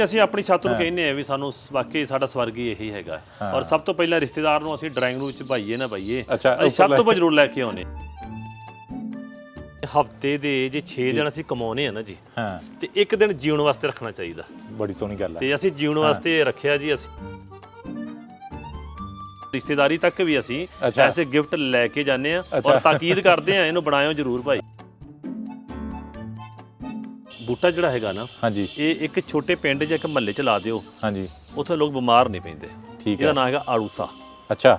ਜੀ ਅਸੀਂ ਆਪਣੀ ਛੱਤ ਨੂੰ ਕਹਿੰਦੇ ਆ ਵੀ ਸਾਨੂੰ ਸ- ਵਾਕਈ ਸਾਡਾ ਸਵਰਗ ਹੀ ਇਹੀ ਹੈਗਾ। ਔਰ ਸਭ ਤੋਂ ਪਹਿਲਾਂ ਰਿਸ਼ਤੇਦਾਰ ਨੂੰ ਅਸੀਂ ਡਰਾਇੰਗ ਰੂਮ ਚ ਭਾਈਏ ਨਾ ਭਾਈਏ ਅੱਛਾ, ਅਸੀਂ ਛੱਤ ਤੋਂ ਜ਼ਰੂਰ ਲੈ ਕੇ ਆਉਨੇ ਹਫ਼ਤੇ ਦੇ ਜੇ 6 ਦਿਨ ਅਸੀਂ ਕਮਾਉਨੇ ਆ ਨਾ ਜੀ ਹਾਂ। ਤੇ ਇੱਕ ਦਿਨ ਜੀਉਣ ਵਾਸਤੇ ਰੱਖਣਾ ਚਾਹੀਦਾ। ਬੜੀ ਸੋਹਣੀ ਗੱਲ ਹੈ ਤੇ ਅਸੀਂ ਜੀਉਣ ਵਾਸਤੇ ਰੱਖਿਆ ਜੀ ਅਸੀਂ। ਰਿਸ਼ਤੇਦਾਰੀ ਤੱਕ ਵੀ ਅਸੀਂ ਅੱਛਾ। ਐਸੇ ਗਿਫਟ ਲੈ ਕੇ ਜਾਂਦੇ ਆ ਅੱਛਾ। ਔਰ ਤਾਕੀਦ ਕਰਦੇ ਆ ਇਹਨੂੰ ਬਣਾਇਓ ਜ਼ਰੂਰ ਭਾਈ। ਬੂਟਾ ਜਿਹੜਾ ਹੈਗਾ ਨਾ ਹਾਂਜੀ। ਇਹ ਇੱਕ ਛੋਟੇ ਪਿੰਡ ਜਾਂ ਇੱਕ ਮਹੱਲੇ ਚ ਲਾ ਦਿਓ। ਹਾਂਜੀ। ਉੱਥੇ ਲੋਕ ਬਿਮਾਰ ਨਹੀਂ ਪੈਂਦੇ। ਠੀਕ ਇਹਦਾ ਹੈ ਨਾਮ ਹੈਗਾ ਆੜੂਸਾ। ਅੱਛਾ।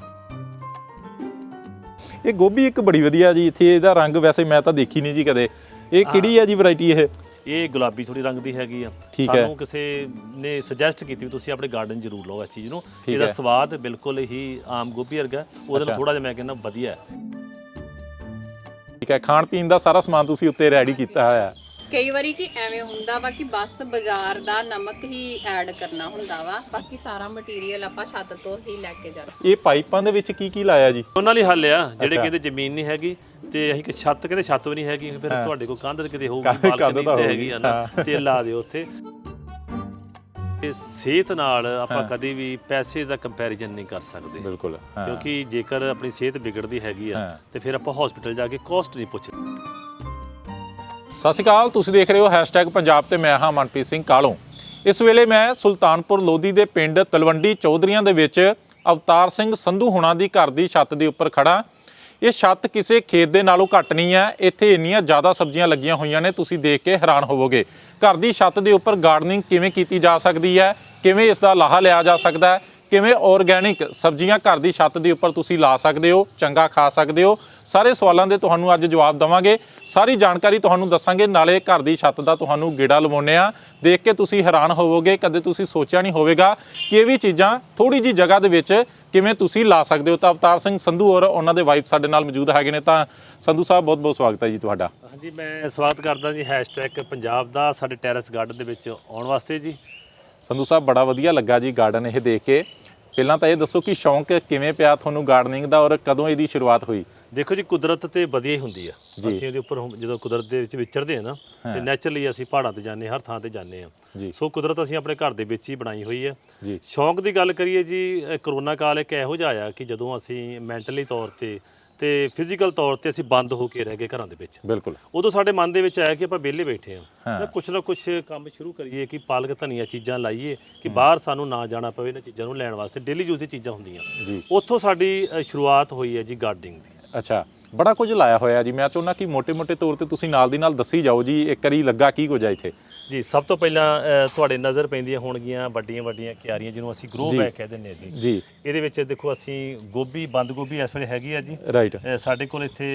ਇਹ ਗੋਭੀ ਇੱਕ ਬੜੀ ਵਧੀਆ ਜੀ ਇੱਥੇ ਇਹਦਾ ਰੰਗ ਵੈਸੇ ਮੈਂ ਤਾਂ ਦੇਖੀ ਨਹੀਂ ਜੀ ਕਦੇ। ਇਹ ਕਿਹੜੀ ਹੈ ਜੀ ਵੈਰਾਈਟੀ ਇਹ? ਇਹ ਗੁਲਾਬੀ ਥੋੜੀ ਰੰਗ ਦੀ ਹੈਗੀ ਆ। ਠੀਕ ਹੈ। ਸਾਨੂੰ ਕਿਸੇ ਨੇ ਸੁਜੈਸਟ ਕੀਤੀ ਵੀ ਤੁਸੀਂ ਆਪਣੇ ਗਾਰਡਨ ਜ਼ਰੂਰ ਲਓ ਇਸ ਚੀਜ਼ ਨੂੰ। ਠੀਕ ਇਹਦਾ ਹੈ। ਸਵਾਦ ਬਿਲਕੁਲ ਹੀ ਆਮ ਗੋਭੀ ਵਰਗਾ ਉਹਦੇ ਅੱਛਾ। ਨਾਲ ਥੋੜਾ ਜਿਹਾ ਮੈਂ ਕਹਿੰਦਾ ਵਧੀਆ ਹੈ। ਠੀਕ ਹੈ ਖਾਣ ਪੀਣ ਦਾ ਸਾਰਾ ਸਮਾਨ ਤੁਸੀਂ ਉੱਤੇ ਰੈਡੀ ਕੀਤਾ ਹੋਇਆ ਹੈ। ਕਈ ਵਾਰੀ ਕਿ ਐਵੇਂ ਹੁੰਦਾ ਵਾ ਕਿ ਬਸ ਬਾਜ਼ਾਰ ਦਾ ਨਮਕ ਹੀ ਐਡ ਕਰਨਾ ਹੁੰਦਾ ਵਾ ਬਾਕੀ ਸਾਰਾ ਮਟੀਰੀਅਲ ਆਪਾਂ ਛੱਤ ਤੋਂ ਹੀ ਲੈ ਕੇ ਜਾਂਦੇ ਇਹ ਪਾਈਪਾਂ ਦੇ ਵਿੱਚ ਕੀ ਕੀ ਲਾਇਆ ਜੀ? ਉਹਨਾਂ ਲਈ ਹੱਲ ਆ ਜਿਹੜੇ। ਕਹਿੰਦੇ ਜ਼ਮੀਨ ਨਹੀਂ ਹੈਗੀ ਤੇ ਅਸੀਂ ਕਿ ਛੱਤ ਕਹਿੰਦੇ ਛੱਤ ਵੀ ਨਹੀਂ ਹੈਗੀ ਫਿਰ ਤੁਹਾਡੇ ਕੋਲ ਕੰਧ ਕਿਤੇ ਹੋਊਗੀ ਬਾਲਕਨੀ ਤਾਂ ਹੈਗੀ ਆ ਨਾ ਤੇ ਲਾ ਦਿਓ ਉੱਥੇ। ਤੇ ਸਿਹਤ ਨਾਲ ਆਪਾਂ ਕਦੇ ਵੀ ਪੈਸੇ ਦਾ ਕੰਪੈਰੀਜ਼ਨ ਨਹੀਂ ਕਰ ਸਕਦੇ। ਬਿਲਕੁਲ ਕਿਉਂਕਿ ਜੇਕਰ ਆਪਣੀ ਸਿਹਤ ਵਿਗੜਦੀ ਹੈਗੀ ਆ। ਤੇ ਫਿਰ ਆਪਾਂ ਹਸਪੀਟਲ ਜਾ ਕੇ ਕੋਸਟ ਨਹੀਂ ਪੁੱਛਦੇ ਸਤਿ ਸ਼੍ਰੀ ਅਕਾਲ, ਤੁਸੀਂ ਦੇਖ ਰਹੇ ਹੋ ਹੈਸ਼ਟੈਗ ਪੰਜਾਬ ਤੇ ਮੈਂ ਹਾਂ ਮਨਪ੍ਰੀਤ ਸਿੰਘ ਕਾਲੋਂ। ਇਸ ਵੇਲੇ ਮੈਂ ਸੁਲਤਾਨਪੁਰ ਲੋਧੀ ਦੇ ਪਿੰਡ ਤਲਵੰਡੀ ਚੌਧਰੀਆਂ ਦੇ ਵਿੱਚ ਅਵਤਾਰ ਸਿੰਘ ਸੰਧੂ ਹੁਣਾਂ ਦੀ ਘਰ ਦੀ ਛੱਤ ਦੇ ਉੱਪਰ ਖੜਾ ਇਹ ਛੱਤ ਕਿਸੇ ਖੇਤ ਦੇ ਨਾਲੋਂ ਘੱਟ ਨਹੀਂ ਹੈ, ਇੱਥੇ ਇੰਨੀਆਂ ਜ਼ਿਆਦਾ ਸਬਜ਼ੀਆਂ ਲੱਗੀਆਂ ਹੋਈਆਂ ਨੇ, ਤੁਸੀਂ ਦੇਖ ਕੇ ਹੈਰਾਨ ਹੋਵੋਗੇ। ਘਰ ਦੀ ਛੱਤ ਦੇ ਉੱਪਰ ਗਾਰਡਨਿੰਗ ਕਿਵੇਂ ਕੀਤੀ ਜਾ ਸਕਦੀ ਹੈ, ਕਿਵੇਂ ਇਸ ਦਾ ਲਾਹਾ ਲਿਆ ਜਾ ਸਕਦਾ ਹੈ ਕਿਵੇਂ ਆਰਗੈਨਿਕ ਸਬਜ਼ੀਆਂ ਘਰ ਦੀ ਛੱਤ ਦੇ ਉੱਪਰ ਤੁਸੀਂ ਲਾ ਸਕਦੇ ਹੋ ਚੰਗਾ ਖਾ ਸਕਦੇ ਹੋ? ਸਾਰੇ ਸਵਾਲਾਂ ਦੇ ਤੁਹਾਨੂੰ ਅੱਜ ਜਵਾਬ ਦਵਾਂਗੇ। ਸਾਰੀ ਜਾਣਕਾਰੀ ਤੁਹਾਨੂੰ ਦੱਸਾਂਗੇ ਨਾਲੇ ਘਰ ਦੀ ਛੱਤ ਦਾ ਤੁਹਾਨੂੰ ਗੇੜਾ ਲਵਾਉਂਦੇ ਆ ਦੇਖ ਕੇ ਤੁਸੀਂ ਹੈਰਾਨ ਹੋਵੋਗੇ ਕਦੇ ਤੁਸੀਂ ਸੋਚਿਆ ਨਹੀਂ ਹੋਵੇਗਾ ਕਿ ਇਹ ਵੀ ਚੀਜ਼ਾਂ ਥੋੜੀ ਜੀ ਜਗ੍ਹਾ ਦੇ ਵਿੱਚ ਕਿਵੇਂ ਤੁਸੀਂ ਲਾ ਸਕਦੇ ਹੋ। ਤਾਂ ਅਵਤਾਰ ਸਿੰਘ ਸੰਧੂ ਔਰ ਉਹਨਾਂ ਦੇ ਵਾਈਫ ਸਾਡੇ ਨਾਲ ਮੌਜੂਦ ਹੈਗੇ ਨੇ। ਤਾਂ ਸੰਧੂ ਸਾਹਿਬ ਬਹੁਤ ਬਹੁਤ ਸਵਾਗਤ ਹੈ ਜੀ ਤੁਹਾਡਾ। ਹਾਂਜੀ ਮੈਂ ਸਵਾਗਤ ਕਰਦਾ ਜੀ ਪੰਜਾਬ ਦਾ ਸਾਡੇ ਟੈਰੇਸ ਗਾਰਡਨ ਦੇ ਵਿੱਚ ਆਉਣ ਵਾਸਤੇ ਜੀ। ਸੰਧੂ ਸਾਹਿਬ ਬੜਾ ਵਧੀਆ ਲੱਗਾ ਜੀ ਗਾਰਡਨ ਇਹ ਦੇਖ ਕੇ। ਪਹਿਲਾਂ ਤਾਂ ਇਹ ਦੱਸੋ ਕਿ ਸ਼ੌਂਕ ਕਿਵੇਂ ਪਿਆ ਤੁਹਾਨੂੰ ਗਾਰਡਨਿੰਗ ਦਾ ਔਰ ਕਦੋਂ ਇਹਦੀ ਸ਼ੁਰੂਆਤ ਹੋਈ? ਦੇਖੋ ਜੀ ਕੁਦਰਤ ਤੇ ਵਧੀਆ ਹੀ ਹੁੰਦੀ ਆ। ਅਸੀਂ ਇਹਦੇ ਉੱਪਰ ਜਦੋਂ ਕੁਦਰਤ ਦੇ ਵਿੱਚ ਵਿਚਰਦੇ ਆ ਨਾ ਤੇ ਨੇਚਰਲੀ ਅਸੀਂ ਪਹਾੜਾਂ ਤੇ ਜਾਂਦੇ ਹਰ ਥਾਂ ਤੇ ਜਾਂਦੇ ਆ ਜੀ। ਸੋ ਕੁਦਰਤ ਅਸੀਂ ਆਪਣੇ ਘਰ ਦੇ ਵਿੱਚ ਹੀ ਬਣਾਈ ਹੋਈ ਹੈ ਜੀ। ਸ਼ੌਂਕ ਦੀ ਗੱਲ ਕਰੀਏ ਜੀ ਇਹ ਕਰੋਨਾ ਕਾਲ ਇੱਕ ਇਹੋ ਜਿਹਾ ਆਇਆ ਕਿ ਜਦੋਂ ਅਸੀਂ ਮੈਂਟਲੀ ਤੌਰ ਤੇ ਤੇ ਫਿਜ਼ੀਕਲ ਤੌਰ ਤੇ ਅਸੀਂ ਬੰਦ ਹੋ ਕੇ ਰਹਿ ਗਏ ਘਰਾਂ ਦੇ ਵਿੱਚ। ਬਿਲਕੁਲ। ਉਦੋਂ ਸਾਡੇ ਮਨ ਦੇ ਵਿੱਚ ਆਇਆ ਕਿ ਆਪਾਂ ਵਿਹਲੇ ਬੈਠੇ ਹਾਂ। ਨਾ ਕੁਛ ਨਾ ਕੁਛ ਕੰਮ ਸ਼ੁਰੂ ਕਰੀਏ ਕਿ ਪਾਲਕ ਧਨੀਆ ਚੀਜ਼ਾਂ ਲਾਈਏ ਕਿ ਬਾਹਰ ਸਾਨੂੰ ਨਾ ਜਾਣਾ ਪਵੇ ਇਹਨਾਂ ਚੀਜ਼ਾਂ ਨੂੰ ਲੈਣ ਵਾਸਤੇ। ਡੇਲੀ ਯੂਜ਼ ਦੀ ਚੀਜ਼ਾਂ ਹੁੰਦੀਆਂ। ਉੱਥੋਂ ਸਾਡੀ ਸ਼ੁਰੂਆਤ ਹੋਈ ਹੈ ਜੀ ਗਾਰਡਨਿੰਗ ਦੀ। ਅੱਛਾ ਬੜਾ ਕੁਝ ਲਾਇਆ ਹੋਇਆ ਜੀ। ਮੈਂ ਚਾਹੁੰਦਾ ਕਿ ਮੋٹے-ਮੋٹے ਤੌਰ ਤੇ ਤੁਸੀਂ ਨਾਲ ਦੀ ਨਾਲ ਦੱਸੀ ਜਾਓ ਜੀ ਇੱਕ ਵਾਰੀ ਲੱਗਾ ਕੀ ਕੁਝ ਆ ਇੱਥੇ? ਜੀ ਸਭ ਤੋਂ ਪਹਿਲਾਂ ਅ, ਤੁਹਾਡੇ ਨਜ਼ਰ ਪੈਂਦੀਆਂ ਹੋਣਗੀਆਂ ਵੱਡੀਆਂ ਵੱਡੀਆਂ ਕਿਆਰੀਆਂ ਜਿਹਨੂੰ ਅਸੀਂ ਗਰੋ ਬੈਗ ਕਹਿ ਦਿੰਦੇ ਹਾਂ ਜੀ। ਜੀ। ਇਹਦੇ ਵਿੱਚ ਦੇਖੋ ਅਸੀਂ ਗੋਭੀ ਬੰਦ ਗੋਭੀ ਇਸ ਵੇਲੇ ਹੈਗੀ ਆ ਜੀ। ਰਾਈਟ ਅ, ਸਾਡੇ ਕੋਲ ਇੱਥੇ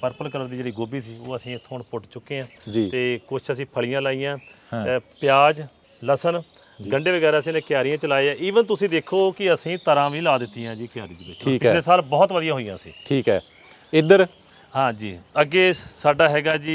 ਪਰਪਲ ਕਲਰ ਦੀ ਜਿਹੜੀ ਗੋਭੀ ਸੀ ਉਹ ਅਸੀਂ ਇੱਥੋਂ ਹੁਣ ਪੁੱਟ ਚੁੱਕੇ ਹਾਂ ਜੀ। ਤੇ ਕੁਝ ਅਸੀਂ ਫਲੀਆਂ ਲਾਈਆਂ ਅ, ਪਿਆਜ਼ ਲਸਣ ਗੰਡੇ ਵਗੈਰਾ ਅਸੀਂ ਨੇ ਕਿਆਰੀਆਂ ਚ ਲਾਏ ਆ। ਈਵਨ ਤੁਸੀਂ ਦੇਖੋ ਕਿ ਅਸੀਂ ਤਰਾਂ ਵੀ ਲਾ ਦਿੱਤੀਆਂ ਜੀ ਕਿਆਰੀ ਦੇ ਵਿੱਚ। ਠੀਕ ਹੈ। ਪਿਛਲੇ ਸਾਲ ਬਹੁਤ ਵਧੀਆ ਹੋਈਆਂ ਸੀ। ਠੀਕ ਹੈ। ਇੱਧਰ ਹਾਂ ਜੀ ਅੱਗੇ ਸਾਡਾ ਹੈਗਾ ਜੀ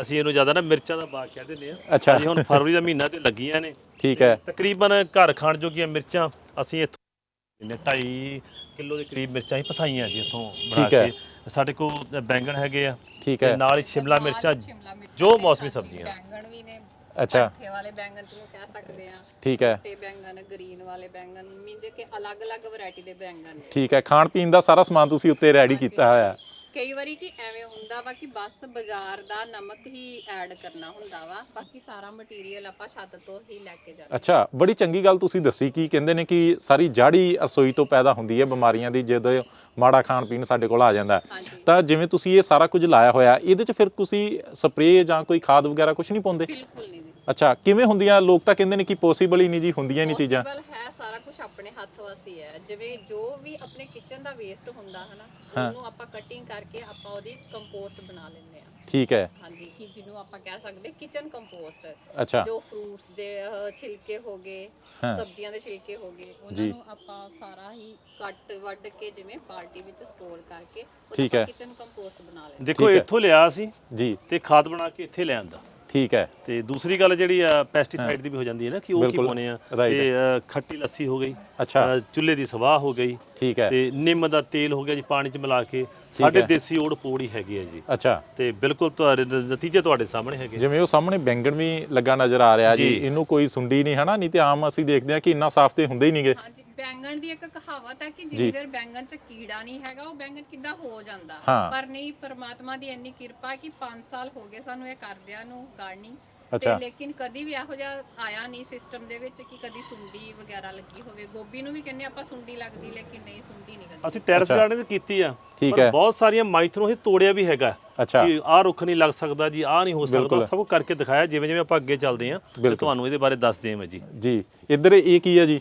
ਅਸੀਂ ਇਹਨੂੰ ਜ਼ਿਆਦਾ ਨਾ ਮਿਰਚਾਂ ਦਾ ਬਾਗ ਕਹਿ ਦਿੰਦੇ ਆ। ਅੱਛਾ। ਜੀ ਹੁਣ ਫਰਵਰੀ ਦਾ ਮਹੀਨਾ ਤੇ ਲੱਗੀਆਂ ਨੇ। ਠੀਕ ਹੈ। ਤਕਰੀਬਨ ਘਰ ਖਾਣ ਜੋਗੀਆਂ ਮਿਰਚਾਂ ਅਸੀਂ ਇੱਥੋਂ ਨੇ 2.5 ਕਿਲੋ ਦੇ ਕਰੀਬ ਮਿਰਚਾਂ ਹੀ ਪਸਾਈਆਂ ਜੀ ਇੱਥੋਂ ਬਣਾ ਠੀਕ ਹੈ। ਕੇ। ਸਾਡੇ ਕੋਲ ਬੈਂਗਣ ਹੈਗੇ ਆ ਠੀਕ ਤੇ ਹੈ। ਨਾਲ ਹੀ ਸ਼ਿਮਲਾ ਮਿਰਚਾਂ ਸ਼ਿਮਲਾ ਮਿਰਚ ਜੋ ਮੌਸਮੀ ਸਬਜ਼ੀਆਂ। ਬੈਂਗਣ ਵੀ ਨੇ ਅੱਛਾ। ਪੱਠੇ ਵਾਲੇ ਬੈਂਗਣ ਜਿਹਨੂੰ ਕਹਿ ਸਕਦੇ ਆ। ਠੀਕ ਹੈ। ਤੇ ਬੈਂਗਣ ਗ੍ਰੀਨ ਵਾਲੇ ਬੈਂਗਣ ਮੀਨਜ ਕਿ ਅਲੱਗ-ਅਲੱਗ ਵੈਰਾਈਟੀ ਦੇ ਬੈਂਗਣ ਨੇ। ਠੀਕ ਹੈ। ਖਾਣ ਪੀਣ ਦਾ ਸਾਰਾ ਸਮਾਨ ਤੁਸੀਂ ਉੱਤੇ ਰੈਡੀ ਕੀਤਾ ਹੋਇਆ। ਹੈ ਕਈ ਵਾਰੀ ਕਿ ਐਵੇਂ ਹੁੰਦਾ ਵਾ ਕਿ ਬਸ ਬਾਜ਼ਾਰ ਦਾ ਨਮਕ ਹੀ ਐਡ ਕਰਨਾ ਹੁੰਦਾ ਵਾ ਬਾਕੀ ਸਾਰਾ ਮਟੀਰੀਅਲ ਆਪਾਂ ਛੱਤ ਤੋਂ ਹੀ ਲੈ ਕੇ ਜਾਂਦੇ ਅੱਛਾ ਬੜੀ ਚੰਗੀ ਗੱਲ ਤੁਸੀਂ ਦੱਸੀ ਕੀ ਕਹਿੰਦੇ ਨੇ ਕਿ ਸਾਰੀ ਜਾੜੀ ਰਸੋਈ ਤੋਂ ਪੈਦਾ ਹੁੰਦੀ ਹੈ ਬਿਮਾਰੀਆਂ ਦੀ ਜਦੋਂ ਮਾੜਾ ਖਾਣ ਪੀਣ ਸਾਡੇ ਕੋਲ ਆ ਜਾਂਦਾ ਹੈ। ਹਾਂਜੀ। ਤਾਂ ਜਿਵੇਂ ਤੁਸੀਂ ਇਹ ਸਾਰਾ ਕੁਝ ਲਾਇਆ ਹੋਇਆ ਇਹਦੇ 'ਚ ਫਿਰ ਤੁਸੀਂ ਸਪਰੇਅ ਜਾਂ ਕੋਈ ਖਾਦ ਵਗੈਰਾ ਕੁਝ ਨਹੀਂ ਪਾਉਂਦੇ? ਬਿਲਕੁਲ ਨਹੀਂ ਜੀ। ਅੱਛਾ ਕਿਵੇਂ ਹੁੰਦੀਆਂ? ਲੋਕ ਤਾਂ ਕਹਿੰਦੇ ਨੇ ਕਿ ਪੋਸੀਬਲ ਹੀ ਨਹੀਂ ਜੀ ਹੁੰਦੀਆਂ ਨਹੀਂ ਚੀਜ਼ਾਂ। Possible ਹੈ ਸਾਰਾ ਕੁਝ ਆਪਣੇ ਹੱਥ ਵਸੀ ਹੈ। ਜਿਵੇਂ ਜੋ ਵੀ ਆਪਣੇ ਕਿਚਨ ਦਾ ਵੇਸਟ ਹੁੰਦਾ ਹੈ। ਨਾ ਉਹਨੂੰ ਆਪਾਂ ਕਟਿੰਗ ਕਰਕੇ ਆਪਾਂ ਉਹਦੀ ਕੰਪੋਸਟ ਬਣਾ ਲੈਂਦੇ ਆ ਠੀਕ ਹੈ। ਹਾਂਜੀ ਕਿ ਜਿਹਨੂੰ ਆਪਾਂ ਕਹਿ ਸਕਦੇ ਕਿਚਨ ਕੰਪੋਸਟ ਅੱਛਾ। ਜੋ ਫਰੂਟਸ ਦੇ ਅਹ, ਛਿਲਕੇ ਹੋ ਗਏ ਹਾਂ। ਸਬਜ਼ੀਆਂ ਦੇ ਛਿਲਕੇ ਹੋ ਗਏ ਉਹਨਾਂ ਜੀ। ਨੂੰ ਆਪਾਂ ਸਾਰਾ ਹੀ ਕੱਟ ਵੱਢ ਕੇ ਜਿਵੇਂ ਬਾਲਟੀ ਵਿੱਚ ਸਟੋਰ ਕਰਕੇ ਠੀਕ ਹੈ। ਕਿਚਨ ਕੰਪੋਸਟ ਬਣਾ ਲੈਂਦੇ ਦੇਖੋ ਠੀਕ ਹੈ। ਇੱਥੋਂ ਲਿਆ ਸੀ ਜੀ। ਤੇ ਖਾਦ ਬਣਾ ਕੇ ਇੱਥੇ ਲੈ ਆਂਦਾ। ਠੀਕ ਹੈ। ਤੇ ਦੂਸਰੀ ਗੱਲ ਜਿਹੜੀ ਆ ਪੈਸਟੀਸਾਈਡ ਦੀ ਵੀ ਹੋ ਜਾਂਦੀ ਹੈ ਨਾ ਕਿ ਉਹ ਕੀ ਬਿਲਕੁਲ, ਪਾਉਣੇ ਆ। Right ਤੇ ਅ, ਖੱਟੀ ਲੱਸੀ ਹੋ ਗਈ। ਅੱਛਾ। ਅ, ਚੁੱਲ੍ਹੇ ਦੀ ਸਵਾਹ ਹੋ ਗਈ। ਠੀਕ ਹੈ। ਤੇ ਨਿੰਮ ਦਾ ਤੇਲ ਹੋ ਗਿਆ ਜੀ ਪਾਣੀ 'ਚ ਮਿਲਾ ਕੇ। ਸਾਡੇ ਦੇਸੀ ਓੜ ਪੋੜੀ ਹੈਗੀ ਹੈ ਜੀ। ਅੱਛਾ। ਤੇ ਬਿਲਕੁਲ ਤੁਹਾਡੇ ਨਤੀਜੇ ਤੁਹਾਡੇ ਸਾਹਮਣੇ ਹੈਗੇ ਜਿਵੇਂ ਉਹ ਸਾਹਮਣੇ ਬੈਂਗਣ ਵੀ ਲੱਗਾ ਨਜ਼ਰ ਆ ਰਿਹਾ ਜੀ। ਇਹਨੂੰ ਕੋਈ ਸੁੰਡੀ ਨਹੀਂ ਹਨਾ ਨਹੀਂ ਤੇ ਆਮ ਅਸੀਂ ਦੇਖਦੇ ਹਾਂ ਕਿ ਇੰਨਾ ਸਾਫ਼ ਤੇ ਹੁੰਦੇ ਹੀ ਨਹੀਂਗੇ। ਹਾਂਜੀ ਬੈਂਗਣ ਦੀ ਇੱਕ ਕਹਾਵਤ ਹੈ ਕਿ ਜਿੱਧਰ ਬੈਂਗਣ 'ਚ ਕੀੜਾ ਨਹੀਂ ਹੈਗਾ ਉਹ ਬੈਂਗਣ ਕਿੱਦਾਂ ਹੋ ਜਾਂਦਾ। ਹਾਂ। ਪਰ ਨਹੀਂ ਪਰਮਾਤਮਾ ਦੀ ਇੰਨੀ ਕਿਰਪਾ ਕਿ 5 ਸਾਲ ਹੋ ਗਏ ਸਾਨੂੰ ਇਹ ਕਰਦਿਆਂ ਨੂੰ ਗਾਰਡਨਿੰਗ ਅੱਛਾ। ਤੇ ਲੇਕਿਨ ਕਦੀ ਵੀ ਇਹੋ ਜਿਹਾ ਆਇਆ ਨਹੀਂ ਸਿਸਟਮ ਦੇ ਵਿੱਚ ਕਿ ਕਦੀ ਸੁੰਡੀ ਵਗੈਰਾ ਲੱਗੀ ਹੋਵੇ। ਗੋਭੀ ਨੂੰ ਵੀ ਕਹਿੰਦੇ ਆਪਾਂ ਸੁੰਡੀ ਲੱਗਦੀ ਲੇਕਿਨ ਨਹੀਂ ਸੁੰਡੀ ਨਹੀਂ ਕਦੀ। ਅਸੀਂ ਟੈਰਸ ਗਾਰਡਨਿੰਗ ਕੀਤੀ ਆ। ਠੀਕ ਪਰ ਹੈ। ਬਹੁਤ ਸਾਰੀਆਂ ਮਾਈਥਰੋਂ ਹੀ ਤੋੜਿਆ ਵੀ ਹੈਗਾ। ਅੱਛਾ। ਕਿ ਆਹ ਰੁੱਖ ਨਹੀਂ ਲੱਗ ਸਕਦਾ ਜੀ ਆਹ ਨਹੀਂ ਹੋ ਸਕਦਾ। ਸਭ ਕੁਝ ਕਰਕੇ ਦਿਖਾਇਆ ਜਿਵੇਂ ਜਿਵੇਂ ਆਪਾਂ ਅੱਗੇ ਚੱਲਦੇ ਤੇ ਤੁਹਾਨੂੰ ਇਹਦੇ ਬਾਰੇ ਦੱਸਦੇ ਹਾਂ ਮੈਂ ਜੀ। ਜੀ। ਇੱਧਰ ਇਹ ਕੀ ਹੈ ਜੀ?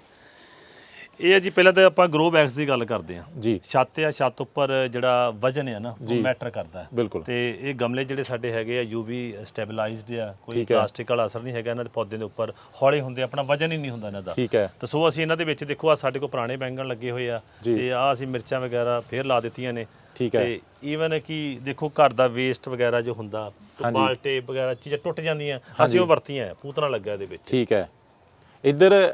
ਇਹ ਹੈ ਜੀ ਪਹਿਲਾਂ ਤਾਂ ਆਪਾਂ ਗਰੋ ਬੈਗਸ ਦੀ ਗੱਲ ਕਰਦੇ ਹਾਂ। ਜੀ। ਛੱਤ ਆ ਛੱਤ ਉੱਪਰ ਜਿਹੜਾ ਵਜਨ ਹੈ ਨਾ ਉਹ ਮੈਟਰ ਕਰਦਾ ਬਿਲਕੁਲ। ਤੇ ਇਹ ਗਮਲੇ ਜਿਹੜੇ ਸਾਡੇ ਹੈਗੇ ਆ ਯੂਵੀ ਸਟੇਬਲਾਈਜ਼ਡ ਆ ਕੋਈ। ਪਲਾਸਟਿਕ ਵਾਲਾ ਅਸਰ ਨਹੀਂ ਹੈਗਾ ਇਹਨਾਂ ਦੇ ਪੌਦੇ ਦੇ ਉੱਪਰ। ਹੌਲੇ ਹੁੰਦੇ ਆਪਣਾ ਵਜਨ ਹੀ ਨਹੀਂ ਹੁੰਦਾ ਇਹਨਾਂ ਦਾ। ਠੀਕ ਹੈ। ਤਾਂ ਸੋ ਅਸੀਂ ਇਹਨਾਂ ਦੇ ਵਿੱਚ ਦੇਖੋ ਆ ਸਾਡੇ ਕੋਲ ਪੁਰਾਣੇ ਬੈਂਗਣ ਲੱਗੇ ਹੋਏ ਆ। ਤੇ ਆ ਅਸੀਂ ਮਿਰਚਾਂ ਵਗੈਰਾ ਫੇਰ ਲਾ ਦਿੱਤੀਆਂ ਨੇ। ਠੀਕ ਹੈ। ਤੇ ਈਵਨ ਕਿ ਦੇਖੋ ਘਰ ਦਾ ਵੇਸਟ ਵਗੈਰਾ ਜੋ ਹੁੰਦਾ ਬਾਲਟੇ ਵਗੈਰਾ ਚੀਜ਼ਾਂ ਟੁੱਟ ਜਾਂਦੀਆਂ। ਅਸੀਂ ਉਹ ਵਰਤੀਆਂ ਆ, ਪੂਤਨਾ ਲੱਗਾ ਇਹਦੇ ਵਿੱਚ। ਠੀਕ ਹੈ। ਇੱਧਰ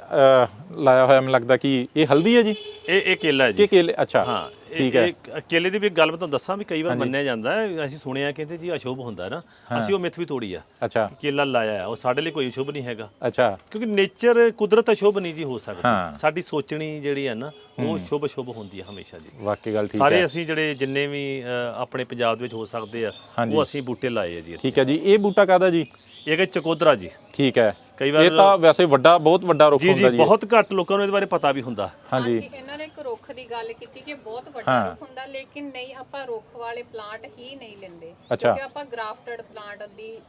ਲਾਇਆ ਹੋਇਆ ਮੈਨੂੰ ਲੱਗਦਾ ਕਿ ਇਹ ਹਲਦੀ ਹੈ ਜੀ? ਇਹ ਇਹ ਕੇਲਾ ਹੈ ਜੀ। ਕਿ ਕੇਲੇ ਅੱਛਾ। ਹਾਂ ਇਹ- ਠੀਕ ਹੈ। ਇਹ ਕੇਲੇ ਦੀ ਵੀ ਗੱਲ ਮੈਂ ਤੁਹਾਨੂੰ ਦੱਸਾਂ ਵੀ ਕਈ ਵਾਰ ਮੰਨਿਆ ਜਾਂਦਾ ਹੈ ਅਸੀਂ ਸੁਣਿਆ ਕਹਿੰਦੇ ਜੀ ਅਸ਼ੁਭ ਹੁੰਦਾ ਹੈ। ਨਾ ਅਸੀਂ ਉਹ ਮਿੱਥ ਵੀ ਤੋੜੀ ਆ। ਅੱਛਾ। ਕੇਲਾ ਲਾਇਆ ਆ, ਉਹ ਸਾਡੇ ਲਈ ਕੋਈ ਅਸ਼ੁਭ ਨਹੀਂ ਹੈਗਾ। ਅੱਛਾ। ਕਿਉਂਕਿ ਨੇਚਰ ਕੁਦਰਤ ਅਸ਼ੁਭ ਨਹੀਂ ਜੀ ਹੋ ਹਾਂ। ਸਕਦੀ ਸਾਡੀ ਸੋਚਣੀ ਜਿਹੜੀ ਹੈ ਨਾ ਉਹ ਸ਼ੁਭ ਸ਼ੁਭ ਹੁੰਦੀ ਹੈ ਹਮੇਸ਼ਾ ਜੀ। ਵਾਕਈ ਗੱਲ ਠੀਕ ਸਾਰੇ ਹੈ। ਅਸੀਂ ਜਿਹੜੇ ਜਿੰਨੇ ਵੀ ਅ, ਆਪਣੇ ਪੰਜਾਬ ਦੇ ਵਿੱਚ ਹੋ ਸਕਦੇ ਆ ਉਹ ਅਸੀਂ ਬੂਟੇ ਲਾਏ ਆ ਜੀ। ਠੀਕ ਹੈ ਜੀ। ਇਹ ਬੂਟਾ ਕਾਦਾ ਜੀ? ਇਹ ਕਿ ਚਕੋਦਰਾ ਜੀ। ਠੀਕ ਹੈ। ਕਈ ਵਾਰ ਇਹ ਤਾਂ ਵੈਸੇ ਵੱਡਾ ਬਹੁਤ ਵੱਡਾ ਰੁੱਖ ਜੀ ਜੀ ਹੁੰਦਾ ਜੀ ਬਹੁਤ ਘੱਟ ਲੋਕਾਂ ਨੂੰ ਇਹਦੇ ਬਾਰੇ ਪਤਾ ਵੀ ਹੁੰਦਾ। ਹਾਂਜੀ। ਇਹਨਾਂ ਨੇ ਇੱਕ ਰੁੱਖ ਦੀ ਗੱਲ ਕੀਤੀ ਕਿ ਬਹੁਤ ਵੱਡਾ ਰੁੱਖ ਹੁੰਦਾ ਲੇਕਿਨ ਨਹੀਂ ਆਪਾਂ ਰੁੱਖ ਵਾਲੇ ਪਲਾਂਟ ਹੀ ਨਹੀਂ ਲੈਂਦੇ। ਅੱਛਾ। ਕਿਉਂਕਿ ਆਪਾਂ ਗ੍ਰਾਫਟਡ ਪਲਾਂਟ ਦੀ